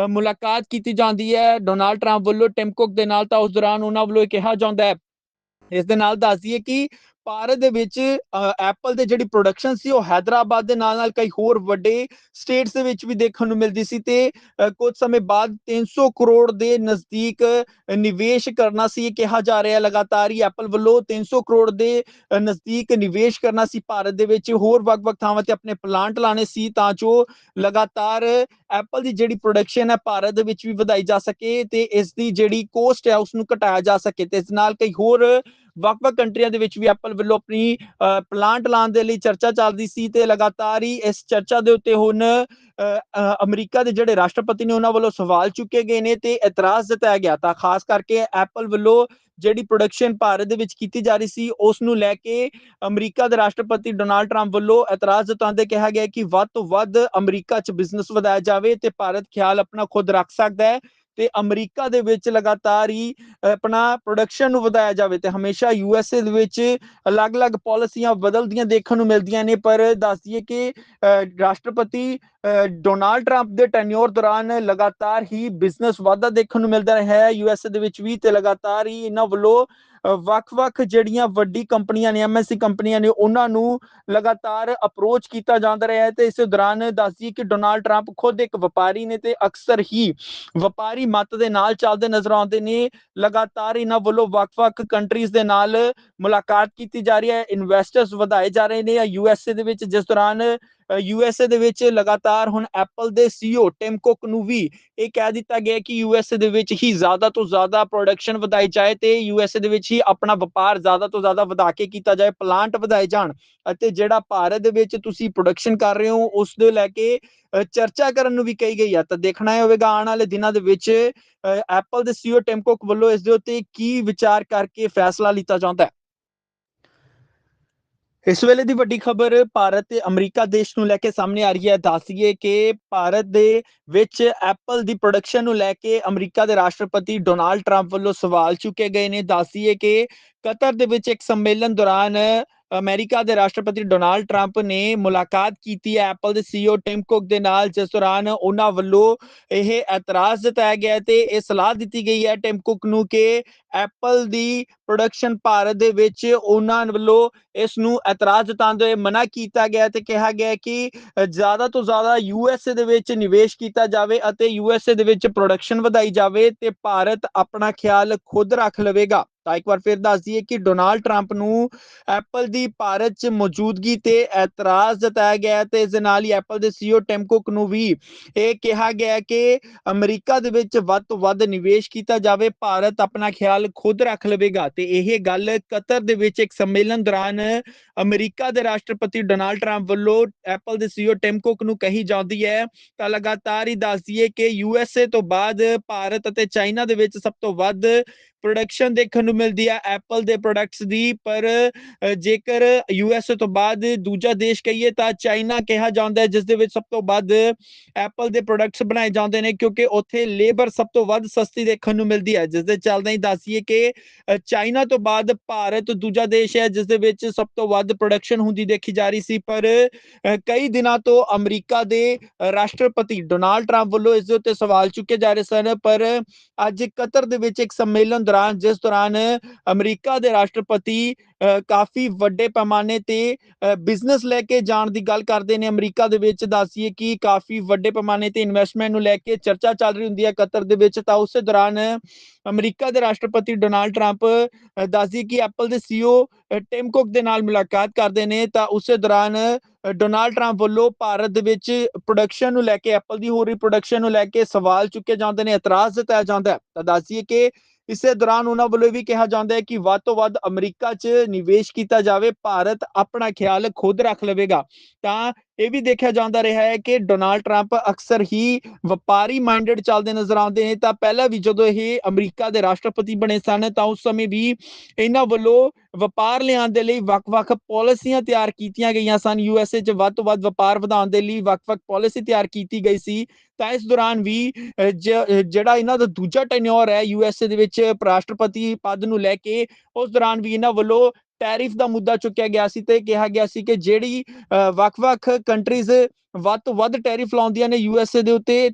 Speaker 1: ਮੁਲਾਕਾਤ ਕੀਤੀ ਜਾਂਦੀ ਹੈ। ਡੋਨਾਲਡ ਟਰੰਪ ਵੱਲੋਂ ਟਿਮ ਕੁੱਕ ਦੇ ਨਾਲ ਤਾਂ ਉਸ ਦੌਰਾਨ ਉਹਨਾਂ ਵੱਲੋਂ ਕਿਹਾ ਜਾਂਦਾ ਹੈ। ਇਸ ਦੇ ਨਾਲ ਦੱਸਦੀਏ ਕਿ ਭਾਰਤ ਦੇ ਵਿੱਚ ਐਪਲ ਦੇ ਜਿਹੜੀ ਪ੍ਰੋਡਕਸ਼ਨ ਸੀ, ਉਹ ਹైదరాబాద్ ਦੇ ਨਾਲ ਨਾਲ ਕਈ ਹੋਰ ਵੱਡੇ ਸਟੇਟਸ ਦੇ ਵਿੱਚ ਵੀ ਦੇਖਣ ਨੂੰ ਮਿਲਦੀ ਸੀ ਤੇ ਕੁਝ ਸਮੇਂ ਬਾਅਦ 300 ਕਰੋੜ ਦੇ ਨਜ਼ਦੀਕ ਨਿਵੇਸ਼ ਕਰਨਾ ਸੀ ਕਿਹਾ ਜਾ ਰਿਹਾ ਲਗਾਤਾਰ ਹੀ ਐਪਲ ਵੱਲੋਂ 300 ਕਰੋੜ ਦੇ ਨਜ਼ਦੀਕ ਨਿਵੇਸ਼ ਕਰਨਾ ਸੀ ਭਾਰਤ ਦੇ ਵਿੱਚ, ਹੋਰ ਵੱਖ-ਵੱਖ ਥਾਵਾਂ ਤੇ ਆਪਣੇ ਪਲਾਂਟ ਲਾਣੇ ਸੀ ਤਾਂ ਜੋ ਲਗਾਤਾਰ ਐਪਲ ਦੀ ਜਿਹੜੀ ਪ੍ਰੋਡਕਸ਼ਨ ਹੈ ਭਾਰਤ ਦੇ ਵਿੱਚ ਵੀ ਵਧਾਈ ਜਾ ਸਕੇ ਤੇ ਇਸ ਦੀ ਜਿਹੜੀ ਕੋਸਟ ਹੈ ਉਸ ਨੂੰ ਘਟਾਇਆ ਜਾ ਸਕੇ ਤੇ ਇਸ ਨਾਲ ਕਈ ਹੋਰ ਵੱਖ-ਵੱਖ ਕੰਟਰੀਆਂ ਦੇ ਵਿੱਚ ਵੀ ਐਪਲ ਵੱਲੋਂ ਆਪਣੀ ਪਲਾਂਟ ਲਾਉਣ ਦੇ ਲਈ ਚਰਚਾ ਚੱਲਦੀ ਸੀ ਤੇ ਲਗਾਤਾਰ ਹੀ ਇਸ ਚਰਚਾ ਦੇ ਉੱਤੇ ਹੁਣ ਅਮਰੀਕਾ ਦੇ ਜਿਹੜੇ ਰਾਸ਼ਟਰਪਤੀ ਨੇ ਉਹਨਾਂ ਵੱਲੋਂ ਸਵਾਲ ਚੁੱਕੇ ਗਏ ਨੇ ਤੇ ਇਤਰਾਜ਼ ਜਤਾਇਆ ਗਿਆ ਤਾਂ ਖਾਸ ਕਰਕੇ ਐਪਲ ਵੱਲੋਂ ਜਿਹੜੀ ਪ੍ਰੋਡਕਸ਼ਨ ਭਾਰਤ ਦੇ ਵਿੱਚ ਕੀਤੀ ਜਾ ਰਹੀ ਸੀ, ਉਸ ਨੂੰ ਲੈ ਕੇ ਅਮਰੀਕਾ ਦੇ ਰਾਸ਼ਟਰਪਤੀ ਡੋਨਾਲਡ ਟਰੰਪ ਵੱਲੋਂ ਇਤਰਾਜ਼ ਜਤਾਉਂਦੇ ਕਿਹਾ ਗਿਆ ਕਿ ਵੱਧ ਤੋਂ ਵੱਧ ਅਮਰੀਕਾ 'ਚ ਬਿਜ਼ਨਸ ਵਧਾਇਆ ਜਾਵੇ ਤੇ ਭਾਰਤ ਖਿਆਲ ਆਪਣਾ ਖੁਦ ਰੱਖ ਸਕਦਾ ਹੈ। ਤੇ ਅਮਰੀਕਾ ਦੇ ਵਿੱਚ ਲਗਾਤਾਰ ਹੀ ਆਪਣਾ ਪ੍ਰੋਡਕਸ਼ਨ ਨੂੰ ਵਧਾਇਆ ਜਾਵੇ ਤੇ ਹਮੇਸ਼ਾ ਯੂਐਸਏ ਦੇ ਵਿੱਚ ਅਲੱਗ-ਅਲੱਗ ਪਾਲਿਸੀਆਂ ਬਦਲਦੀਆਂ ਦੇਖਣ ਨੂੰ ਮਿਲਦੀਆਂ ਨੇ ਪਰ ਦੱਸ ਦਈਏ ਕਿ ਅ, ਰਾਸ਼ਟਰਪਤੀ ਅ, ਡੋਨਾਲਡ ਟਰੰਪ ਦੇ ਟੈਨਿਓਰ ਦੌਰਾਨ ਲਗਾਤਾਰ ਹੀ ਬਿਜ਼ਨਸ ਵਾਧਾ ਦੇਖਣ ਨੂੰ ਮਿਲਦਾ ਰਿਹਾ ਹੈ ਯੂਐਸਏ ਦੇ ਵਿੱਚ ਵੀ ਤੇ ਲਗਾਤਾਰ ਹੀ ਇਹਨਾਂ ਵੱਲੋਂ ਵੱਖ-ਵੱਖ ਜਿਹੜੀਆਂ ਵੱਡੀ ਕੰਪਨੀਆਂ ਨੇ ਐਮਐਸਸੀ ਕੰਪਨੀਆਂ ਨੇ, ਉਹਨਾਂ ਨੂੰ ਲਗਾਤਾਰ ਅਪਰੋਚ ਕੀਤਾ ਜਾਂਦਾ ਰਿਹਾ ਹੈ ਤੇ ਇਸ ਦੌਰਾਨ ਦੱਸਦੀ ਕਿ ਡੋਨਾਲਡ ਟਰੰਪ ਖੁਦ ਇੱਕ ਵਪਾਰੀ ਨੇ ਤੇ ਅਕਸਰ ਹੀ ਵਪਾਰੀ ਮਤ ਦੇ ਨਾਲ ਚੱਲਦੇ ਨਜ਼ਰ ਆਉਂਦੇ ਨੇ। ਲਗਾਤਾਰ ਇਹਨਾਂ ਵੱਲੋਂ ਵੱਖ-ਵੱਖ ਕੰਟਰੀਜ਼ ਦੇ ਨਾਲ ਮੁਲਾਕਾਤ ਕੀਤੀ ਜਾ ਰਹੀ ਹੈ। ਇਨਵੈਸਟਰਸ ਵਧਾਏ ਜਾ ਰਹੇ ਨੇ। ਯੂਐਸਏ ਦੇ ਵਿੱਚ ਜਿਸ ਦੌਰਾਨ ਯੂਐਸਏ ਦੇ ਵਿੱਚ ਲਗਾਤਾਰ ਹੁਣ ਐਪਲ ਦੇ ਸੀਈਓ ਟਿਮ ਕੁੱਕ ਨੂੰ ਵੀ ਇਹ ਕਹਿ ਦਿੱਤਾ ਗਿਆ ਕਿ ਯੂਐਸਏ ਦੇ ਵਿੱਚ ਹੀ ਜ਼ਿਆਦਾ ਤੋਂ ਜ਼ਿਆਦਾ ਪ੍ਰੋਡਕਸ਼ਨ ਵਧਾਈ ਜਾਏ ਤੇ ਯੂਐਸਏ ਦੇ ਵਿੱਚ ਹੀ ਆਪਣਾ ਵਪਾਰ ਜ਼ਿਆਦਾ ਤੋਂ ਜ਼ਿਆਦਾ ਵਧਾ ਕੇ ਕੀਤਾ ਜਾਏ ਪਲਾਂਟ ਵਧਾਏ ਜਾਣ ਅਤੇ ਜਿਹੜਾ ਭਾਰਤ ਦੇ ਵਿੱਚ ਤੁਸੀਂ ਪ੍ਰੋਡਕਸ਼ਨ ਕਰ ਰਹੇ ਹੋ, ਉਸ ਦੇ ਲੈ ਕੇ ਚਰਚਾ ਕਰਨ ਨੂੰ ਵੀ ਕਹੀ ਗਈ ਆ। ਤਾਂ ਦੇਖਣਾ ਹੋਵੇਗਾ, ਆਉਣ ਵਾਲੇ ਦਿਨਾਂ ਦੇ ਵਿੱਚ ਐਪਲ ਦੇ ਸੀਈਓ ਟਿਮ ਕੁੱਕ ਵੱਲੋਂ ਇਸ ਦੇ ਉੱਤੇ ਕੀ ਵਿਚਾਰ ਕਰਕੇ ਫੈਸਲਾ ਲਿੱਤਾ ਜਾਂਦਾ ਹੈ। ਇਸ ਵੇਲੇ ਦੀ ਵੱਡੀ ਖਬਰ ਭਾਰਤ ਤੇ ਅਮਰੀਕਾ ਦੇਸ਼ ਨੂੰ ਲੈ ਕੇ ਸਾਹਮਣੇ ਆ ਰਹੀ ਹੈ। ਦੱਸੀਏ ਕਿ ਭਾਰਤ ਦੇ ਵਿੱਚ ਐਪਲ ਦੀ ਪ੍ਰੋਡਕਸ਼ਨ ਨੂੰ ਲੈ ਕੇ ਅਮਰੀਕਾ ਦੇ ਰਾਸ਼ਟਰਪਤੀ ਡੋਨਾਲਡ ਟਰੰਪ ਵੱਲੋਂ ਸਵਾਲ ਚੁੱਕੇ ਗਏ ਨੇ। ਦੱਸੀਏ ਕਿ ਕਤਰ ਦੇ ਵਿੱਚ ਇੱਕ ਸੰਮੇਲਨ ਦੌਰਾਨ ਅਮਰੀਕਾ ਦੇ ਰਾਸ਼ਟਰਪਤੀ ਡੋਨਾਲਡ ਟਰੰਪ ਨੇ ਮੁਲਾਕਾਤ ਕੀਤੀ ਹੈ। ਐਪਲ ਦੇ ਸੀਈਓ ਟਿਮ ਕੁੱਕ ਦੇ ਨਾਲ, ਜਿਸ ਦੌਰਾਨ ਉਹਨਾਂ ਵੱਲੋਂ ਇਹ ਇਤਰਾਜ਼ ਜਤਾਇਆ ਗਿਆ ਤੇ ਇਹ ਸਲਾਹ ਦਿੱਤੀ ਗਈ ਹੈ ਟਿਮ ਕੁੱਕ ਨੂੰ ਕਿ ਐਪਲ ਦੀ ਪ੍ਰੋਡਕਸ਼ਨ ਭਾਰਤ ਦੇ ਵਿੱਚ ਉਹਨਾਂ ਵੱਲੋਂ ਇਸ ਨੂੰ ਇਤਰਾਜ਼ ਜਤਾਉਂਦੇ ਹੋਏ ਮਨਾ ਕੀਤਾ ਗਿਆ ਤੇ ਕਿਹਾ ਗਿਆ ਕਿ ਜ਼ਿਆਦਾ ਤੋਂ ਜ਼ਿਆਦਾ ਯੂਐਸਏ ਦੇ ਵਿੱਚ ਨਿਵੇਸ਼ ਕੀਤਾ ਜਾਵੇ ਅਤੇ ਯੂਐਸਏ ਦੇ ਵਿੱਚ ਪ੍ਰੋਡਕਸ਼ਨ ਵਧਾਈ ਜਾਵੇ ਤੇ ਭਾਰਤ ਆਪਣਾ ਖਿਆਲ ਖੁਦ ਰੱਖ ਲਵੇਗਾ। ਤਾਂ ਇੱਕ ਵਾਰ ਫਿਰ ਦੱਸ ਦਈਏ ਕਿ ਡੋਨਾਲਡ ਟਰੰਪ ਨੂੰ ਐਪਲ ਦੀ ਭਾਰਤ 'ਚ ਮੌਜੂਦਗੀ ਤੇ ਇਤਰਾਜ਼ ਜਤਾਇਆ ਗਿਆ ਤੇ ਇਸ ਦੇ ਨਾਲ ਹੀ ਐਪਲ ਦੇ ਸੀਈਓ ਟਿਮ ਕੁੱਕ ਨੂੰ ਵੀ ਇਹ ਕਿਹਾ ਗਿਆ ਕਿ ਅਮਰੀਕਾ ਦੇ ਵਿੱਚ ਵੱਧ ਤੋਂ ਵੱਧ ਨਿਵੇਸ਼ ਕੀਤਾ ਜਾਵੇ, ਭਾਰਤ ਆਪਣਾ ਖਿਆਲ ਖੁਦ ਰੱਖ ਲਵੇਗਾ ਤੇ ਤੇ ਇਹ ਗੱਲ ਕਤਰ ਦੇ ਵਿੱਚ ਇੱਕ ਸੰਮੇਲਨ ਦੌਰਾਨ ਅਮਰੀਕਾ ਦੇ ਰਾਸ਼ਟਰਪਤੀ ਡੋਨਾਲਡ ਟਰੰਪ ਵੱਲੋਂ ਐਪਲ ਦੇ ਸੀਈਓ ਟਿਮ ਕੁਕ ਨੂੰ ਕਹੀ ਜਾਂਦੀ ਹੈ। ਤਾਂ ਲਗਾਤਾਰ ਹੀ ਦੱਸਦੀ ਹੈ ਕਿ ਯੂਐਸਏ ਤੋਂ ਬਾਅਦ ਭਾਰਤ ਅਤੇ ਚਾਈਨਾ ਦੇ ਵਿੱਚ ਸਭ ਤੋਂ ਵੱਧ ਪ੍ਰੋਡਕਸ਼ਨ ਦੇਖਣ ਨੂੰ ਮਿਲਦੀ ਹੈ ਐਪਲ ਦੇ ਪ੍ਰੋਡਕਟਸ ਦੀ ਪਰ ਅ, ਜੇਕਰ ਯੂਐਸਏ ਤੋਂ ਬਾਅਦ ਦੂਜਾ ਦੇਸ਼ ਕਹੀਏ ਤਾਂ ਚਾਈਨਾ ਕਿਹਾ ਜਾਂਦਾ ਹੈ ਜਿਸ ਦੇ ਵਿੱਚ ਸਭ ਤੋਂ ਵੱਧ ਐਪਲ ਦੇ ਪ੍ਰੋਡਕਟਸ ਬਣਾਏ ਜਾਂਦੇ ਨੇ ਕਿਉਂਕਿ ਉੱਥੇ ਲੇਬਰ ਸਭ ਤੋਂ ਵੱਧ ਸਸਤੀ ਦੇਖਣ ਨੂੰ ਮਿਲਦੀ ਹੈ ਜਿਸ ਦੇ ਚੱਲਦੇ ਹੀ ਦੱਸੀਏ ਕਿ ਚਾਈਨਾ ਤੋਂ ਬਾਅਦ ਭਾਰਤ ਦੂਜਾ ਦੇਸ਼ ਹੈ ਜਿਸ ਦੇ ਵਿੱਚ ਸਭ ਤੋਂ ਵੱਧ ਪ੍ਰੋਡਕਸ਼ਨ ਹੁੰਦੀ ਦੇਖੀ ਜਾ ਰਹੀ ਸੀ ਪਰ ਕਈ ਦਿਨਾਂ ਤੋਂ ਅਮਰੀਕਾ ਦੇ ਰਾਸ਼ਟਰਪਤੀ ਡੋਨਾਲਡ ਟਰੰਪ ਵੱਲੋਂ ਇਸ ਦੇ ਉੱਤੇ ਸਵਾਲ ਚੁੱਕੇ ਜਾ ਰਹੇ ਸਨ ਪਰ ਅੱਜ ਕਤਰ ਦੇ ਵਿੱਚ ਇੱਕ ਸੰਮੇਲਨ ਦੌਰਾਨ, ਜਿਸ ਦੌਰਾਨ ਅਮਰੀਕਾ ਦੇ ਰਾਸ਼ਟਰਪਤੀ ਕਾਫੀ ਵੱਡੇ ਪੈਮਾਨੇ ਤੇ ਬਿਜ਼ਨਸ ਲੈ ਕੇ ਜਾਣ ਦੀ ਗੱਲ ਕਰਦੇ ਨੇ। ਅਮਰੀਕਾ ਦੇ ਵਿੱਚ ਦੱਸੀਏ ਕਿ ਕਾਫੀ ਵੱਡੇ ਪੈਮਾਨੇ ਤੇ ਇਨਵੈਸਟਮੈਂਟ ਨੂੰ ਲੈ ਕੇ ਚਰਚਾ ਚੱਲ ਰਹੀ ਹੁੰਦੀ ਹੈ ਕਤਰ ਦੇ ਵਿੱਚ। ਤਾਂ ਉਸੇ ਦੌਰਾਨ ਅਮਰੀਕਾ ਦੇ ਰਾਸ਼ਟਰਪਤੀ ਡੋਨਾਲਡ ਟਰੰਪ ਦੱਸਦੀ ਕਿ ਐਪਲ ਦੇ ਸੀਈਓ ਟਿਮ ਕੁਕ ਦੇ ਨਾਲ ਮੁਲਾਕਾਤ ਕਰਦੇ ਨੇ। ਤਾਂ ਉਸੇ ਦੌਰਾਨ ਡੋਨਾਲਡ ਟਰੰਪ ਵੱਲੋਂ ਭਾਰਤ ਦੇ ਵਿੱਚ ਪ੍ਰੋਡਕਸ਼ਨ ਨੂੰ ਲੈ ਕੇ ਐਪਲ ਦੀ ਹੋ ਰਹੀ ਪ੍ਰੋਡਕਸ਼ਨ ਨੂੰ ਲੈ ਕੇ ਸਵਾਲ ਚੁੱਕੇ ਜਾਂਦੇ ਨੇ, ਇਤਰਾਜ਼ ਜਤਾਇਆ ਜਾਂਦਾ ਹੈ। ਤਾਂ ਦੱਸਦੀਏ ਕਿ ਇਸੇ ਦੌਰਾਨ ਉਹਨਾਂ ਵੱਲੋਂ ਇਹ ਵੀ ਕਿਹਾ ਜਾਂਦਾ ਹੈ ਕਿ ਵੱਧ ਤੋਂ ਵੱਧ ਅਮਰੀਕਾ 'ਚ ਨਿਵੇਸ਼ ਕੀਤਾ ਜਾਵੇ, ਭਾਰਤ ਆਪਣਾ ਖਿਆਲ ਖੁਦ ਰੱਖ ਲਵੇਗਾ। ਤਾਂ ਇਹ ਵੀ ਦੇਖਿਆ ਜਾਂਦਾ ਰਿਹਾ ਹੈ ਕਿ ਡੋਨਾਲਡ ਟਰੰਪ ਅਕਸਰ ਹੀ ਵਪਾਰੀ ਮਾਈਂਡਡ ਚੱਲਦੇ ਨਜ਼ਰ ਆਉਂਦੇ ਨੇ। ਤਾਂ ਪਹਿਲਾਂ ਵੀ ਜਦੋਂ ਇਹ ਅਮਰੀਕਾ ਦੇ ਰਾਸ਼ਟਰਪਤੀ ਬਣੇ ਸਨ, ਤਾਂ ਉਸ ਸਮੇਂ ਵੀ ਇਹਨਾਂ ਵੱਲੋਂ ਵਪਾਰ ਲਿਆਉਣ ਦੇ ਲਈ ਵੱਖ-ਵੱਖ ਪਾਲਿਸੀਆਂ ਤਿਆਰ ਕੀਤੀਆਂ ਗਈਆਂ ਸਨ। ਯੂਐਸਏ 'ਚ ਵੱਧ ਤੋਂ ਵੱਧ ਵਪਾਰ ਵਧਾਉਣ ਦੇ ਲਈ ਵੱਖ-ਵੱਖ ਪਾਲਿਸੀ ਤਿਆਰ ਕੀਤੀ ਗਈ ਸੀ। ਤਾਂ ਇਸ ਦੌਰਾਨ ਵੀ ਜਿਹੜਾ ਇਹਨਾਂ ਦਾ ਦੂਜਾ ਟੈਨਿਓਰ ਹੈ ਯੂਐਸਏ ਦੇ ਵਿੱਚ ਰਾਸ਼ਟਰਪਤੀ ਪਦ ਨੂੰ ਲੈ ਕੇ, ਉਸ ਦੌਰਾਨ ਵੀ ਇਹਨਾਂ ਵੱਲੋਂ ਟੈਰਿਫ ਦਾ ਮੁੱਦਾ ਚੁੱਕਿਆ ਗਿਆ ਸੀ ਤੇ ਕਿਹਾ ਗਿਆ ਸੀ ਕਿ ਜਿਹੜੀ ਵੱਖ-ਵੱਖ ਕੰਟਰੀਜ਼ ਵੱਧ ਤੋਂ ਵੱਧ ਟੈਰਿਫ ਲਾਉਂਦੀਆਂ ਨੇ ਯੂਐਸਏ ਦੇ ਉੱਤੇ